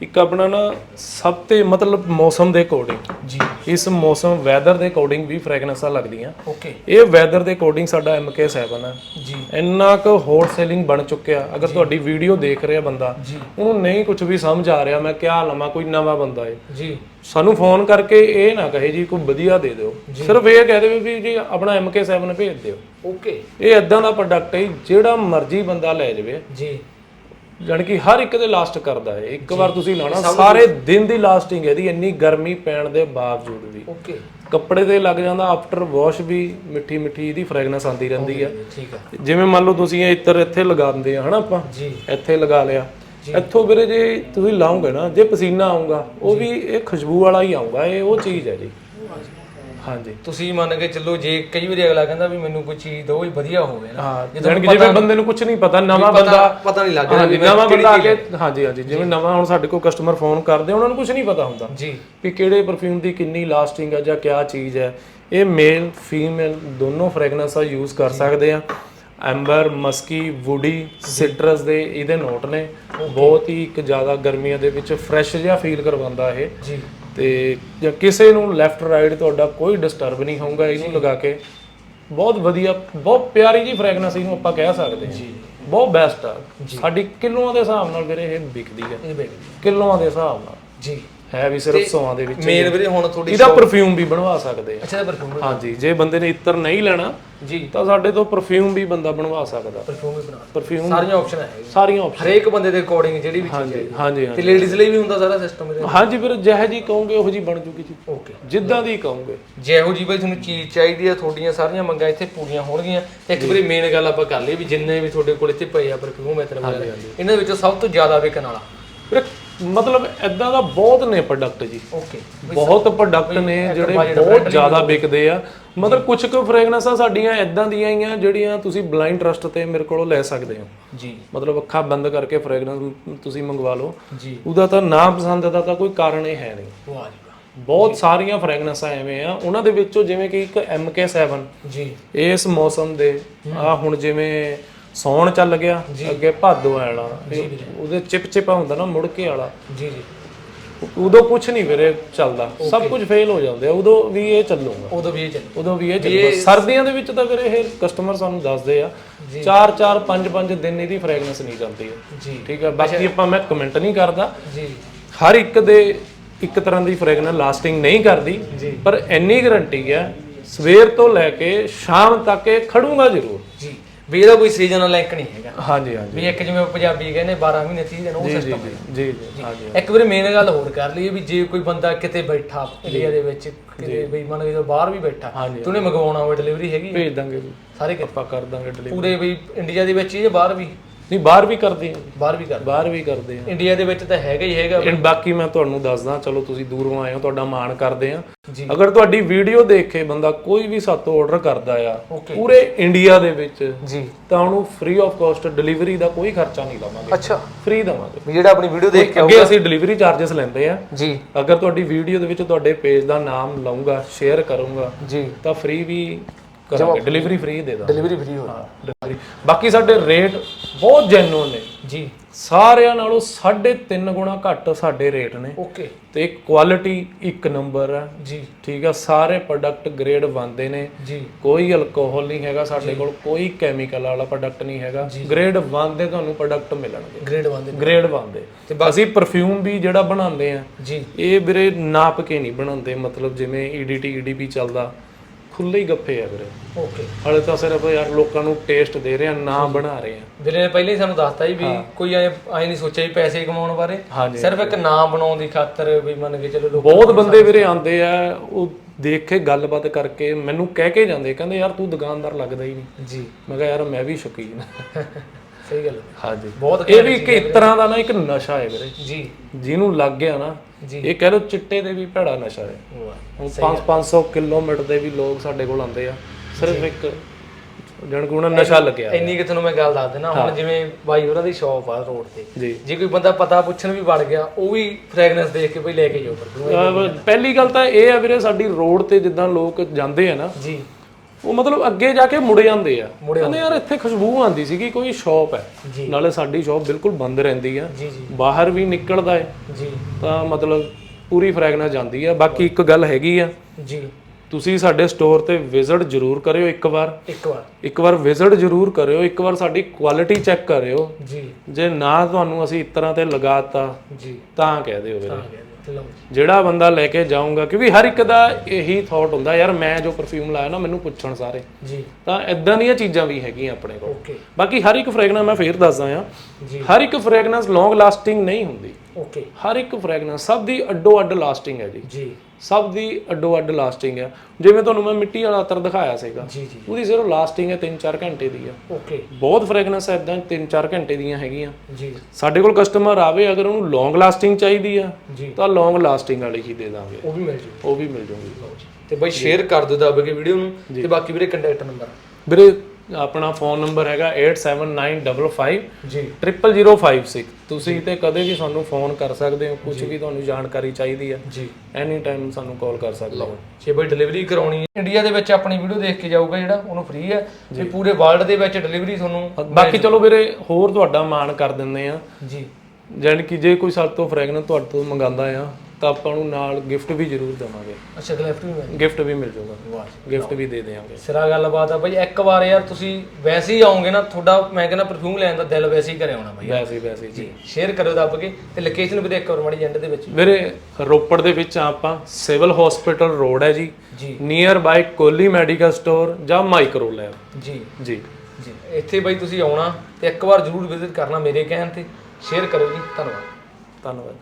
[SPEAKER 1] ਇੱਕ ਆਪਣਾ ਨਾ ਸਭ ਤੇ ਮਤਲਬ ਮੌਸਮ ਦੇ ਅਕੋਰਡਿੰਗ
[SPEAKER 2] ਜੀ।
[SPEAKER 1] ਇਸ ਮੌਸਮ ਵੈਦਰ ਦੇ ਅਕੋਰਡਿੰਗ ਵੀ ਫ੍ਰੈਗਨੈਂਸਾਂ ਲੱਗਦੀਆਂ।
[SPEAKER 2] ਓਕੇ
[SPEAKER 1] ਇਹ ਵੈਦਰ ਦੇ ਅਕੋਰਡਿੰਗ ਸਾਡਾ MK7 ਹੈ
[SPEAKER 2] ਜੀ।
[SPEAKER 1] ਇੰਨਾ ਕੁ ਹੌਟ ਸੇਲਿੰਗ ਬਣ ਚੁੱਕਿਆ। ਅਗਰ ਤੁਹਾਡੀ ਵੀਡੀਓ ਦੇਖ ਰਿਹਾ ਬੰਦਾ ਉਹਨੂੰ ਨਹੀਂ ਕੁਝ ਵੀ ਸਮਝ ਆ ਰਿਹਾ ਮੈਂ ਕਿਆ ਲਵਾਂ ਕੋਈ ਨਵਾਂ ਬੰਦਾ ਏ।
[SPEAKER 2] ਜੀ।
[SPEAKER 1] ਸਾਨੂੰ ਫੋਨ ਕਰਕੇ ਇਹ ਨਾ ਕਹੇ ਜੀ ਕੋਈ ਵਧੀਆ ਦੇ ਦਿਓ। ਸਿਰਫ ਇਹ ਕਹਿ ਦੇਵੇ ਵੀ ਜੀ ਆਪਣਾ MK7 ਭੇਜ ਦਿਓ।
[SPEAKER 2] ਓਕੇ
[SPEAKER 1] ਇਹ ਇਦਾਂ ਦਾ ਪ੍ਰੋਡਕਟ ਹੈ ਜਿਹੜਾ ਮਰਜ਼ੀ ਬੰਦਾ ਲੈ ਜਾਵੇ।
[SPEAKER 2] ਜੀ।
[SPEAKER 1] ਜਾਣੀ ਕਿ ਹਰ ਇੱਕ ਦੇ ਲਾਸਟ ਕਰਦਾ ਹੈ ਇੱਕ ਵਾਰ ਤੁਸੀਂ ਲਾਣਾ ਸਾਰੇ ਦਿਨ ਦੀ ਲਾਸਟਿੰਗ ਹੈ ਇਹਦੀ ਇੰਨੀ ਗਰਮੀ ਪੈਣ ਦੇ ਬਾਵਜੂਦ ਵੀ।
[SPEAKER 2] ਓਕੇ।
[SPEAKER 1] ਕੱਪੜੇ ਤੇ ਲੱਗ ਜਾਂਦਾ ਆਫਟਰ ਵਾਸ਼ ਵੀ ਮਿੱਠੀ ਮਿੱਠੀ ਇਹਦੀ ਫ੍ਰੈਗਨੈਂਸ ਆਉਂਦੀ ਰਹਿੰਦੀ
[SPEAKER 2] ਠੀਕ ਹੈ
[SPEAKER 1] ਜਿਵੇਂ ਮੰਨ ਲਓ ਤੁਸੀਂ ਇਹ ਇੱਧਰ ਇੱਥੇ ਲਗਾਉਂਦੇ ਆ ਹਨਾ ਆਪਾਂ?
[SPEAKER 2] ਜੀ।
[SPEAKER 1] ਇੱਥੇ ਲਗਾ ਲਿਆ। ਇੱਥੋਂ ਵੀਰੇ ਜੇ ਤੁਸੀਂ ਲਾਉਂਗੇ ਨਾ ਜੇ ਪਸੀਨਾ ਆਊਗਾ ਉਹ ਵੀ ਇਹ ਖੁਸ਼ਬੂ ਵਾਲਾ ਹੀ ਆਊਗਾ ਇਹ ਉਹ ਚੀਜ਼ ਹੈ ਜੀ। ਹਾਂਜੀ।
[SPEAKER 2] ਤੁਸੀਂ ਮੰਨ ਕੇ ਚੱਲੋ ਜੇ ਕਈ ਵਾਰੀ ਅਗਲਾ ਕਹਿੰਦਾ ਵੀ ਮੈਨੂੰ ਕੋਈ ਚੀਜ਼ ਦੋ ਵੀ ਵਧੀਆ ਹੋਵੇ ਨਾ।
[SPEAKER 1] ਹਾਂ ਕਿ ਜਿਵੇਂ ਬੰਦੇ ਨੂੰ ਕੁਝ ਨਹੀਂ ਪਤਾ ਨਵਾਂ ਬੰਦਾ
[SPEAKER 2] ਪਤਾ ਨਹੀਂ ਲੱਗ ਰਿਹਾ
[SPEAKER 1] ਨਵਾਂ ਬੰਦਾ ਆ ਕੇ ਹਾਂਜੀ ਹਾਂਜੀ ਜਿਵੇਂ ਨਵਾਂ ਹੁਣ ਸਾਡੇ ਕੋਲ ਕਸਟਮਰ ਫੋਨ ਕਰਦੇ ਆ, ਉਹਨਾਂ ਨੂੰ ਕੁਝ ਨਹੀਂ ਪਤਾ ਹੁੰਦਾ
[SPEAKER 2] ਜੀ।
[SPEAKER 1] ਵੀ ਕਿਹੜੇ ਪਰਫਿਊਮ ਦੀ ਕਿੰਨੀ ਲਾਸਟਿੰਗ ਹੈ ਜਾਂ ਕਿਆ ਚੀਜ਼ ਹੈ। ਇਹ ਮੇਲ ਫੀਮੇਲ ਦੋਨੋਂ ਫ੍ਰੈਗਨੈਂਸਾਂ ਯੂਜ਼ ਕਰ ਸਕਦੇ ਆ। ਐਂਬਰ ਮਸਕੀ ਵੁਡੀ ਸਿਟਰਸ ਦੇ ਇਹਦੇ ਨੋਟ ਨੇ। ਬਹੁਤ ਹੀ ਇੱਕ ਜ਼ਿਆਦਾ ਗਰਮੀਆਂ ਦੇ ਵਿੱਚ ਫਰੈਸ਼ ਜਿਹਾ ਫੀਲ ਕਰਵਾਉਂਦਾ ਇਹ।
[SPEAKER 2] ਜੀ।
[SPEAKER 1] ਤੇ ਜਾਂ ਕਿਸੇ ਨੂੰ ਲੈਫਟ ਰਾਈਟ ਤੁਹਾਡਾ ਕੋਈ ਡਿਸਟਰਬ ਨਹੀਂ ਹੋਊਗਾ ਇਹਨੂੰ ਲਗਾ ਕੇ। ਬਹੁਤ ਵਧੀਆ ਬਹੁਤ ਪਿਆਰੀ ਜੀ ਫ੍ਰੈਗਨੈਂਸ ਇਹਨੂੰ ਆਪਾਂ ਕਹਿ ਸਕਦੇ ਹਾਂ। ਜੀ। ਬਹੁਤ ਬੈਸਟ ਆ। ਸਾਡੀ ਕਿਲੋਆਂ ਦੇ ਹਿਸਾਬ ਨਾਲ ਵੀਰੇ ਇਹ ਵਿਕਦੀ ਹੈ
[SPEAKER 2] ਇਹ
[SPEAKER 1] ਕਿਲੋਆਂ ਦੇ ਹਿਸਾਬ ਨਾਲ।
[SPEAKER 2] ਜੀ।
[SPEAKER 1] ਹੈ ਵੀ ਸਿਰਫ 100 ਦੇ ਵਿੱਚ
[SPEAKER 2] ਮੇਨ ਵੀਰੇ ਹੁਣ ਤੁਹਾਡੀ
[SPEAKER 1] ਇਹਦਾ ਪਰਫਿਊਮ ਵੀ ਬਣਵਾ ਸਕਦੇ ਆ।
[SPEAKER 2] ਅੱਛਾ ਪਰਫਿਊਮ
[SPEAKER 1] ਹਾਂਜੀ ਜੇ ਬੰਦੇ ਨੇ ਇਤਰ ਨਹੀਂ ਲੈਣਾ
[SPEAKER 2] ਜੀ।
[SPEAKER 1] ਤਾਂ ਸਾਡੇ ਤੋਂ ਪਰਫਿਊਮ ਵੀ ਬੰਦਾ ਬਣਵਾ ਸਕਦਾ।
[SPEAKER 2] ਪਰਫਿਊਮ ਵੀ ਬਣਾ
[SPEAKER 1] ਪਰਫਿਊਮ
[SPEAKER 2] ਸਾਰੀਆਂ ਆਪਸ਼ਨ ਹੈ
[SPEAKER 1] ਸਾਰੀਆਂ ਆਪਸ਼ਨ
[SPEAKER 2] ਹਰੇਕ ਬੰਦੇ ਦੇ ਅਕੋਰਡਿੰਗ ਜਿਹੜੀ ਵੀ ਚੀਜ਼ ਹੈ
[SPEAKER 1] ਹਾਂਜੀ
[SPEAKER 2] ਤੇ
[SPEAKER 1] ਹਾਂਜੀ।
[SPEAKER 2] ਲੇਡੀਜ਼ ਲਈ ਵੀ ਹੁੰਦਾ ਸਾਰਾ ਸਿਸਟਮ ਇਹਦੇ
[SPEAKER 1] ਹਾਂਜੀ ਫਿਰ ਜਿਹੋ ਜੀ ਕਹੋਗੇ ਉਹੋ ਜੀ ਬਣ ਜੂਗੀ ਜੀ।
[SPEAKER 2] ਓਕੇ
[SPEAKER 1] ਜਿੱਦਾਂ ਦੀ ਕਹੋਗੇ।
[SPEAKER 2] ਜਿਹੋ ਜੀ ਬਈ ਤੁਹਾਨੂੰ ਚੀਜ਼ ਚਾਹੀਦੀ ਆ ਤੁਹਾਡੀਆਂ ਸਾਰੀਆਂ ਮੰਗਾਂ ਇੱਥੇ ਪੂਰੀਆਂ ਹੋਣਗੀਆਂ। ਤੇ ਇੱਕ ਵਾਰੀ ਮੇਨ ਗੱਲ ਆਪਾਂ ਕਰ ਲਈ ਵੀ ਜਿੰਨੇ ਵੀ ਤੁਹਾਡੇ ਕੋਲ ਇੱਥੇ ਪਏ ਆ ਪਰਫਿਊਮ ਇਤਰ ਵਗੈਰਾ ਇਹਨਾਂ ਵਿੱਚੋਂ ਸਭ ਤੋਂ ਜ਼ਿਆਦਾ ਵਿਕਣ ਵਾਲਾ।
[SPEAKER 1] ਮਤਲਬ ਐਦਾਂ ਦਾ ਬਹੁਤ ਨੇ ਪ੍ਰੋਡਕਟ ਜੀ।
[SPEAKER 2] ਓਕੇ
[SPEAKER 1] ਬਹੁਤ ਪ੍ਰੋਡਕਟ ਨੇ ਜਿਹੜੇ ਬਹੁਤ ਜ਼ਿਆਦਾ ਵਿਕਦੇ ਆ। ਮਤਲਬ ਕੁਝ ਕੁ ਫ੍ਰੈਗਨੈਂਸਾਂ ਸਾਡੀਆਂ ਐਦਾਂ ਦੀਆਂ ਹੀ ਆ ਜਿਹੜੀਆਂ ਤੁਸੀਂ ਬਲਾਈਂਡ ਟਰਸਟ ਤੇ ਮੇਰੇ ਕੋਲੋਂ ਲੈ ਸਕਦੇ ਹੋ।
[SPEAKER 2] ਜੀ।
[SPEAKER 1] ਮਤਲਬ ਅੱਖਾਂ ਬੰਦ ਕਰਕੇ ਫ੍ਰੈਗਨੈਂਸ ਤੁਸੀਂ ਮੰਗਵਾ ਲਓ।
[SPEAKER 2] ਜੀ।
[SPEAKER 1] ਉਹਦਾ ਤਾਂ ਨਾ ਪਸੰਦ ਦਾ ਤਾਂ ਕੋਈ ਕਾਰਨ ਹੀ ਹੈ ਨਹੀਂ।
[SPEAKER 2] ਵਾਹ ਜੀ।
[SPEAKER 1] ਬਹੁਤ ਸਾਰੀਆਂ ਫ੍ਰੈਗਨੈਂਸਾਂ ਐਵੇਂ ਆ। ਉਹਨਾਂ ਦੇ ਵਿੱਚੋਂ ਜਿਵੇਂ ਕਿ ਇੱਕ MK7
[SPEAKER 2] ਜੀ।
[SPEAKER 1] ਇਸ ਮੌਸਮ ਦੇ ਆ ਹੁਣ ਜਿਵੇਂ ਸੌਣ ਚੱਲ ਗਿਆ ਅੱਗੇ ਭਾਦੋ ਵਾਲਾ। ਇਹ ਉਹਦੇ ਚਿਪ ਚਿਪਾ ਹੁੰਦਾ ਨਾ ਮੁੜ ਕੇ ਵਾਲਾ।
[SPEAKER 2] ਜੀ ਜੀ।
[SPEAKER 1] ਉਦੋਂ ਕੁਝ ਨਹੀਂ ਵੀਰੇ ਚੱਲਦਾ। ਸਭ ਕੁਝ ਫੇਲ ਹੋ ਜਾਂਦੇ ਆ। ਉਦੋਂ ਵੀ ਇਹ ਚੱਲੂਗਾ।
[SPEAKER 2] ਉਦੋਂ ਵੀ ਇਹ ਚੱਲ
[SPEAKER 1] ਉਦੋਂ ਵੀ ਇਹ ਚੱਲੂਗਾ। ਸਰਦੀਆਂ ਦੇ ਵਿੱਚ ਤਾਂ ਵੀਰੇ ਇਹ ਕਸਟਮਰ ਸਾਨੂੰ ਦੱਸਦੇ ਆ 4 4 5 5 ਦਿਨ ਇਹਦੀ ਫ੍ਰੈਗਨੈਂਸ ਨਹੀਂ ਜਾਂਦੀ।
[SPEAKER 2] ਜੀ।
[SPEAKER 1] ਠੀਕ ਹੈ ਬਾਕੀ ਆਪਾਂ ਮੈਂ ਕਮੈਂਟ ਨਹੀਂ ਕਰਦਾ।
[SPEAKER 2] ਜੀ।
[SPEAKER 1] ਹਰ ਇੱਕ ਦੇ ਇੱਕ ਤਰ੍ਹਾਂ ਦੀ ਫ੍ਰੈਗਨੈਂਸ ਲਾਸਟਿੰਗ ਨਹੀਂ ਕਰਦੀ। ਪਰ ਇੰਨੀ ਗਾਰੰਟੀ ਹੈ ਸਵੇਰ ਤੋਂ ਲੈ ਕੇ ਸ਼ਾਮ ਤੱਕ ਇਹ ਖੜੂਗਾ ਜ਼ਰੂਰ।
[SPEAKER 2] ਵੀ ਇਹਦਾ ਕੋਈ ਸੀਜ਼ਨਲ ਲਿੰਕ ਨਹੀਂ ਹੈਗਾ।
[SPEAKER 1] ਹਾਂਜੀ ਹਾਂਜੀ।
[SPEAKER 2] ਵੀ ਇੱਕ ਜਿਵੇਂ ਪੰਜਾਬੀ ਕਹਿੰਦੇ 12 ਮਹੀਨੇ 30 ਦਿਨ ਉਹ
[SPEAKER 1] ਜੀ ਜੀ
[SPEAKER 2] ਸਿਸਟਮ
[SPEAKER 1] ਜੀ ਜੀ ਜੀ ਹਾਂਜੀ
[SPEAKER 2] ਇੱਕ ਵਾਰੀ ਮੇਨ ਗੱਲ ਹੋਰ ਕਰ ਲਈਏ ਵੀ ਜੇ ਕੋਈ ਬੰਦਾ ਕਿਤੇ ਬੈਠਾ ਇੰਡੀਆ ਦੇ ਵਿੱਚ ਕਿਤੇ ਵੀ ਮੰਨ ਕੇ ਚਲੋ ਬਾਹਰ ਵੀ ਬੈਠਾ
[SPEAKER 1] ਹਾਂਜੀ।
[SPEAKER 2] ਤੂੰ ਨੇ ਮੰਗਵਾਉਣਾ ਹੋਵੇ ਡਿਲੀਵਰੀ ਹੈਗੀ। ਹੈ?
[SPEAKER 1] ਭੇਜ ਦਾਂਗੇ ਜੀ।
[SPEAKER 2] ਸਾਰੇ ਕਿਤੇ।
[SPEAKER 1] ਆਪਾਂ ਕਰ ਦਾਂਗੇ ਡਿਲੀਵਰੀ
[SPEAKER 2] ਪੂਰੇ ਵੀ ਇੰਡੀਆ ਦੇ ਵਿੱਚ ਹੀ ਜਾਂ ਬਾਹਰ ਵੀ।
[SPEAKER 1] ਨਹੀਂ ਬਾਹਰ ਵੀ ਕਰਦੇ ਆ
[SPEAKER 2] ਬਾਹਰ ਵੀ ਕਰ
[SPEAKER 1] ਬਾਹਰ ਵੀ ਕਰਦੇ ਆ।
[SPEAKER 2] ਇੰਡੀਆ ਦੇ ਵਿੱਚ ਤਾਂ ਹੈਗਾ ਹੀ ਹੈਗਾ।
[SPEAKER 1] ਐਂਡ ਬਾਕੀ ਮੈਂ ਤੁਹਾਨੂੰ ਦੱਸਦਾ ਚਲੋ ਤੁਸੀਂ ਦੂਰੋਂ ਆਏ ਹੋ ਤੁਹਾਡਾ ਮਾਣ ਕਰਦੇ ਆ। ਅਗਰ ਤੁਹਾਡੀ ਵੀਡੀਓ ਦੇਖ ਕੇ ਬੰਦਾ ਕੋਈ ਵੀ ਸਾਤੋਂ ਆਰਡਰ ਕਰਦਾ ਆ। ਪੂਰੇ ਇੰਡੀਆ ਦੇ ਵਿੱਚ
[SPEAKER 2] ਜੀ।
[SPEAKER 1] ਤਾਂ ਉਹਨੂੰ ਫ੍ਰੀ ਆਫ ਕਾਸਟ ਡਿਲੀਵਰੀ ਦਾ ਕੋਈ ਖਰਚਾ ਨਹੀਂ ਲਵਾਂਗੇ।
[SPEAKER 2] ਅੱਛਾ।
[SPEAKER 1] ਫ੍ਰੀ ਦਵਾਂਗੇ।
[SPEAKER 2] ਜਿਹੜਾ ਆਪਣੀ ਵੀਡੀਓ ਦੇਖ ਕੇ
[SPEAKER 1] ਅੱਗੇ ਅਸੀਂ ਡਿਲੀਵਰੀ ਚਾਰजेस ਲੈਂਦੇ ਆ।
[SPEAKER 2] ਜੀ।
[SPEAKER 1] ਅਗਰ ਤੁਹਾਡੀ ਵੀਡੀਓ ਦੇ ਵਿੱਚ ਤੁਹਾਡੇ ਪੇਜ ਦਾ ਨਾਮ ਲਾਉਂਗਾ ਸ਼ੇਅਰ ਕਰੂੰਗਾ
[SPEAKER 2] ਜੀ।
[SPEAKER 1] ਤਾਂ ਫ੍ਰੀ ਵੀ ਕਰਾਂਗੇ। ਡਿਲੀਵਰੀ ਫ੍ਰੀ ਦੇ ਦਾਂ
[SPEAKER 2] ਡਿਲੀਵਰੀ ਫ੍ਰੀ ਹੋ
[SPEAKER 1] ਡਿਲੀਵਰੀ ਬਾਕੀ ਸਾਡੇ ਰੇਟ ਬਹੁਤ ਜੈਨੂਨ ਨੇ।
[SPEAKER 2] ਜੀ।
[SPEAKER 1] ਸਾਰਿਆਂ ਨਾਲੋਂ 3.5 ਗੁਣਾ ਘੱਟ ਸਾਡੇ ਰੇਟ ਨੇ।
[SPEAKER 2] ਓਕੇ
[SPEAKER 1] ਤੇ ਕੁਆਲਿਟੀ ਇੱਕ ਨੰਬਰ ਹੈ
[SPEAKER 2] ਜੀ।
[SPEAKER 1] ਠੀਕ ਆ ਸਾਰੇ ਪ੍ਰੋਡਕਟ ਗ੍ਰੇਡ ਬੰਦੇ ਨੇ।
[SPEAKER 2] ਜੀ।
[SPEAKER 1] ਕੋਈ ਅਲਕੋਹਲ ਨਹੀਂ ਹੈਗਾ ਸਾਡੇ ਕੋਲ ਕੋਈ ਕੈਮੀਕਲ ਵਾਲਾ ਪ੍ਰੋਡਕਟ ਨਹੀਂ ਹੈਗਾ। ਗ੍ਰੇਡ 1 ਦੇ ਤੁਹਾਨੂੰ ਪ੍ਰੋਡਕਟ ਮਿਲਣਗੇ।
[SPEAKER 2] ਗ੍ਰੇਡ ਬੰਦੇ
[SPEAKER 1] ਗ੍ਰੇਡ 1 ਦੇ ਅਸੀਂ ਪਰਫਿਊਮ ਵੀ ਜਿਹੜਾ ਬਣਾਉਂਦੇ ਆ
[SPEAKER 2] ਜੀ।
[SPEAKER 1] ਇਹ ਵੀਰੇ ਨਾਪ ਕੇ ਨਹੀਂ ਬਣਾਉਂਦੇ। ਮਤਲਬ ਜਿਵੇਂ E EDT EDP ਚੱਲਦਾ। ਖੁੱਲੇ ਹੀ ਗੱਫੇ ਆ ਵੀਰੇ।
[SPEAKER 2] ਓਕੇ
[SPEAKER 1] ਹਲੇ ਤਾਂ ਸਿਰਫ ਯਾਰ ਲੋਕਾਂ ਨੂੰ ਟੇਸਟ ਦੇ ਰਹੇ ਆ ਨਾ ਬਣਾ ਰਹੇ ਆ।
[SPEAKER 2] ਵੀਰੇ ਨੇ ਪਹਿਲੇ ਹੀ ਸਾਨੂੰ ਦੱਸਤਾ ਸੀ ਵੀ ਕੋਈ ਐ ਐ ਨਹੀਂ ਸੋਚਿਆ ਵੀ ਪੈਸੇ ਕਮਾਉਣ ਬਾਰੇ।
[SPEAKER 1] ਹਾਂਜੀ।
[SPEAKER 2] ਸਿਰਫ ਇੱਕ ਨਾਮ ਬਣਾਉਣ ਦੀ ਖਾਤਰ ਵੀ ਮੰਨ ਕੇ ਚਲੋ ਲੋਕ
[SPEAKER 1] ਬਹੁਤ ਬੰਦੇ ਵੀਰੇ ਆਉਂਦੇ ਆ ਉਹ ਦੇਖ ਕੇ ਗੱਲਬਾਤ ਕਰਕੇ ਮੈਨੂੰ ਕਹਿ ਕੇ ਜਾਂਦੇ ਕਹਿੰਦੇ ਯਾਰ ਤੂੰ ਦੁਕਾਨਦਾਰ ਲੱਗਦਾ ਹੀ ਨਹੀਂ।
[SPEAKER 2] ਜੀ।
[SPEAKER 1] ਮੈਂ ਕਿਹਾ ਯਾਰ ਮੈਂ ਵੀ ਸ਼ੌਕੀਨ ਹਾਂ।
[SPEAKER 2] ਸਹੀ ਗੱਲ ਹੈ।
[SPEAKER 1] ਹਾਂਜੀ।
[SPEAKER 2] ਬਹੁਤ
[SPEAKER 1] ਇਹ ਵੀ ਇੱਕ ਤਰ੍ਹਾਂ ਦਾ ਨਾ ਇੱਕ ਨਸ਼ਾ ਹੈ ਵੀਰੇ।
[SPEAKER 2] ਜੀ।
[SPEAKER 1] ਜਿਹਨੂੰ ਲੱਗ ਗਿਆ ਨਾ
[SPEAKER 2] ਜੀ।
[SPEAKER 1] ਇਹ ਕਹਿ ਲਓ ਚਿੱਟੇ ਦੇ ਵੀ ਭੈੜਾ ਨਸ਼ਾ ਹੈ। ਹੁਣ 5 500 ਕਿਲੋਮੀਟਰ ਦੇ ਵੀ ਲੋਕ ਸਾਡੇ ਕੋਲ ਆਉਂਦੇ ਆ। ਸਿਰਫ ਇੱਕ ਜਣ ਕਿ ਉਹਨਾਂ ਨੂੰ ਨਸ਼ਾ ਲੱਗਿਆ
[SPEAKER 2] ਇੰਨੀ ਕਿ ਤੁਹਾਨੂੰ ਮੈਂ ਗੱਲ ਦੱਸ ਦਿੰਦਾ। ਹੁਣ ਜਿਵੇਂ ਬਾਈ ਹੋਰਾਂ ਦੀ ਸ਼ਾਪ ਆ ਰੋਡ ਤੇ।
[SPEAKER 1] ਜੀ।
[SPEAKER 2] ਕੋਈ ਬੰਦਾ ਪਤਾ ਪੁੱਛਣ ਵੀ ਵੜ ਗਿਆ ਉਹ ਵੀ ਫ੍ਰੈਗਨੈਂਸ ਦੇਖ ਕੇ ਬਈ ਲੈ ਕੇ ਜਾਓ
[SPEAKER 1] ਪਹਿਲੀ ਗੱਲ ਤਾਂ ਇਹ ਆ ਵੀਰੇ ਸਾਡੀ ਰੋਡ ਤੇ ਜਿੱਦਾਂ ਲੋਕ ਜਾਂਦੇ ਆ ਨਾ
[SPEAKER 2] ਜੀ।
[SPEAKER 1] ਉਹ ਮਤਲਬ ਅੱਗੇ ਜਾ ਕੇ ਮੁੜ ਜਾਂਦੇ ਆ। ਕਹਿੰਦੇ ਯਾਰ ਇੱਥੇ ਖੁਸ਼ਬੂ ਆਂਦੀ ਸੀਗੀ ਕੋਈ ਸ਼ਾਪ ਹੈ। ਨਾਲੇ ਸਾਡੀ ਸ਼ਾਪ ਬਿਲਕੁਲ ਬੰਦ ਰਹਿੰਦੀ ਆ। ਬਾਹਰ ਵੀ ਨਿਕਲਦਾ ਹੈ
[SPEAKER 3] ਜੀ।
[SPEAKER 1] ਤਾਂ ਮਤਲਬ ਪੂਰੀ ਫ੍ਰੈਗਨੈਂਸ ਜਾਂਦੀ ਆ। ਬਾਕੀ ਇੱਕ ਗੱਲ ਹੈਗੀ ਆ।
[SPEAKER 3] ਜੀ।
[SPEAKER 1] ਤੁਸੀਂ ਸਾਡੇ ਸਟੋਰ ਤੇ ਵਿਜ਼ਿਟ ਜ਼ਰੂਰ ਕਰਿਓ ਇੱਕ ਵਾਰ।
[SPEAKER 3] ਇੱਕ ਵਾਰ।
[SPEAKER 1] ਇੱਕ ਵਾਰ ਵਿਜ਼ਿਟ ਜ਼ਰੂਰ ਕਰਿਓ। ਇੱਕ ਵਾਰ ਸਾਡੀ ਕੁਆਲਿਟੀ ਚੈੱਕ ਕਰਿਓ।
[SPEAKER 3] ਜੀ।
[SPEAKER 1] ਜੇ ਨਾ ਤੁਹਾਨੂੰ ਅਸੀਂ ਇਸ ਤਰ੍ਹਾਂ ਤੇ ਲਗਾਤਾ
[SPEAKER 3] ਜੀ।
[SPEAKER 1] ਤਾਂ ਕਹਿ ਦਿਓ ਵੀਰੇ।
[SPEAKER 3] ਲਓ
[SPEAKER 1] ਜਿਹੜਾ ਬੰਦਾ ਲੈ ਕੇ ਜਾਊਗਾ ਕਿਉਂਕਿ ਹਰ ਇੱਕ ਦਾ ਇਹੀ ਥਾਟ ਹੁੰਦਾ ਯਾਰ ਮੈਂ ਜੋ ਪਰਫਿਊਮ ਲਾਇਆ ਨਾ ਮੈਨੂੰ ਪੁੱਛਣ ਸਾਰੇ।
[SPEAKER 3] ਜੀ।
[SPEAKER 1] ਤਾਂ ਇਦਾਂ ਦੀਆਂ ਚੀਜ਼ਾਂ ਵੀ ਹੈਗੀਆਂ ਆਪਣੇ ਕੋਲ। ਬਾਕੀ ਹਰ ਇੱਕ ਫ੍ਰੈਗਨੈਂਸ ਮੈਂ ਫੇਰ ਦੱਸਦਾ ਆ
[SPEAKER 3] ਜੀ।
[SPEAKER 1] ਹਰ ਇੱਕ ਫ੍ਰੈਗਨੈਂਸ ਲੌਂਗ ਲਾਸਟਿੰਗ ਨਹੀਂ ਹੁੰਦੀ।
[SPEAKER 3] ਓਕੇ
[SPEAKER 1] ਹਰ ਇੱਕ ਫ੍ਰੈਗਨੈਂਸ ਸਭ ਦੀ ਅੱਡੋ ਅੱਡ ਲਾਸਟਿੰਗ ਹੈ ਜੀ।
[SPEAKER 3] ਜੀ।
[SPEAKER 1] ਸਭ ਦੀ ਅੱਡੋ ਅੱਡ ਲਾਸਟਿੰਗ ਹੈ ਜਿਵੇਂ ਤੁਹਾਨੂੰ ਮੈਂ ਮਿੱਟੀ ਵਾਲਾ ਅਤਰ ਦਿਖਾਇਆ ਸੀਗਾ
[SPEAKER 3] ਜੀ ਜੀ
[SPEAKER 1] ਉਹਦੀ ਸਿਰਫ ਲਾਸਟਿੰਗ ਹੈ 3-4 ਘੰਟੇ ਦੀ ਆ।
[SPEAKER 3] ਓਕੇ
[SPEAKER 1] ਬਹੁਤ ਫ੍ਰੈਗਨੈਂਸ ਇਦਾਂ 3-4 ਘੰਟੇ ਦੀਆਂ ਹੈਗੀਆਂ।
[SPEAKER 3] ਜੀ।
[SPEAKER 1] ਸਾਡੇ ਕੋਲ ਕਸਟਮਰ ਆਵੇ ਅਗਰ ਉਹਨੂੰ ਲੌਂਗ ਲਾਸਟਿੰਗ ਚਾਹੀਦੀ ਆ ਤਾਂ ਲੌਂਗ ਲਾਸਟਿੰਗ ਵਾਲੀ ਹੀ ਦੇ ਦਾਂਗੇ।
[SPEAKER 3] ਉਹ ਵੀ ਮਿਲ ਜੂ
[SPEAKER 1] ਉਹ ਵੀ ਮਿਲ ਜੂਗੀ।
[SPEAKER 2] ਤੇ ਬਾਈ ਸ਼ੇਅਰ ਕਰ ਦਿਓ ਦੱਬ ਕੇ ਵੀਡੀਓ ਨੂੰ। ਤੇ ਬਾਕੀ ਵੀਰੇ ਕੰਟੈਕਟ ਨੰਬਰ
[SPEAKER 1] ਵੀਰੇ ਆਪਣਾ ਫੋਨ ਨੰਬਰ ਹੈਗਾ 879555
[SPEAKER 3] ਜੀ।
[SPEAKER 1] 00056 ਤੁਸੀਂ ਤੇ ਕਦੇ ਵੀ ਸਾਨੂੰ ਫੋਨ ਕਰ ਸਕਦੇ ਹੋ ਕੁਝ ਵੀ ਤੁਹਾਨੂੰ ਜਾਣਕਾਰੀ ਚਾਹੀਦੀ ਆ
[SPEAKER 3] ਜੀ।
[SPEAKER 1] ਐਨੀ ਟਾਈਮ ਸਾਨੂੰ ਕਾਲ ਕਰ ਸਕਦੇ ਹੋ।
[SPEAKER 2] ਜੇ ਬਈ ਡਿਲੀਵਰੀ ਕਰਾਉਣੀ ਹੈ ਇੰਡੀਆ ਦੇ ਵਿੱਚ ਆਪਣੀ ਵੀਡੀਓ ਦੇਖ ਕੇ ਜਾਊਗਾ ਜਿਹੜਾ ਉਹਨੂੰ ਫ੍ਰੀ ਹੈ। ਤੇ ਪੂਰੇ ਵਰਲਡ ਦੇ ਵਿੱਚ ਡਿਲੀਵਰੀ ਤੁਹਾਨੂੰ
[SPEAKER 1] ਬਾਕੀ ਚਲੋ ਵੀਰੇ ਹੋਰ ਤੁਹਾਡਾ ਮਾਣ ਕਰ ਦਿੰਦੇ ਆ
[SPEAKER 3] ਜੀ।
[SPEAKER 1] ਜਾਣੀ ਕਿ ਜੇ ਕੋਈ ਸਾਡੇ ਤੋਂ ਫ੍ਰੈਗਨੈਂਸ ਤੁਹਾਡੇ ਤੋਂ ਮੰਗਾਉਂਦਾ ਆ ਤਾਂ ਆਪਾਂ ਨੂੰ ਨਾਲ ਗਿਫਟ ਵੀ ਜ਼ਰੂਰ ਦੇਵਾਂਗੇ।
[SPEAKER 3] ਅੱਛਾ ਲੈਫਟ ਵੀ ਮਿਲ
[SPEAKER 1] ਗਿਫਟ ਵੀ ਮਿਲ ਜਾਊਗਾ। ਗਿਫਟ ਵੀ ਦੇ ਦੇਵਾਂਗੇ।
[SPEAKER 2] ਸਿਰਾ ਗੱਲਬਾਤ ਆ ਬਈ ਇੱਕ ਵਾਰ ਯਾਰ ਤੁਸੀਂ ਵੈਸੇ ਹੀ ਆਓਗੇ ਨਾ ਤੁਹਾਡਾ ਮੈਂ ਕਹਿੰਦਾ ਪਰਫਿਊਮ ਲੈਣ ਦਾ ਦਿਲ ਵੈਸੇ ਹੀ ਕਰੇ ਆਉਣਾ ਬਈ।
[SPEAKER 1] ਵੈਸੇ ਵੈਸੇ ਜੀ।
[SPEAKER 2] ਸ਼ੇਅਰ ਕਰਿਓ ਦੱਬ ਕੇ ਤੇ ਲੋਕੇਸ਼ਨ ਵੀਰੇ ਇੱਕ ਵਾਰ ਮਾੜੀ ਐਂਡ ਦੇ ਵਿੱਚ।
[SPEAKER 1] ਵੀਰੇ ਰੋਪੜ ਦੇ ਵਿੱਚ ਆਪਾਂ ਸਿਵਲ ਹਸਪੀਟਲ ਰੋਡ ਹੈ ਜੀ।
[SPEAKER 3] ਜੀ।
[SPEAKER 1] ਨੀਅਰ ਬਾਈ ਕੋਲੀ ਮੈਡੀਕਲ ਸਟੋਰ ਜਾਂ ਮਾਈਕਰੋ ਲੈਬ
[SPEAKER 3] ਜੀ।
[SPEAKER 1] ਜੀ।
[SPEAKER 2] ਜੀ। ਇੱਥੇ ਬਈ ਤੁਸੀਂ ਆਉਣਾ ਤੇ ਇੱਕ ਵਾਰ ਜ਼ਰੂਰ ਵਿਜ਼ਿਟ ਕਰਨਾ ਮੇਰੇ ਕਹਿਣ ਤੇ। ਸ਼ੇਅਰ ਕਰਿਓ ਜੀ। ਧੰਨਵਾਦ।
[SPEAKER 1] ਧੰਨਵਾਦ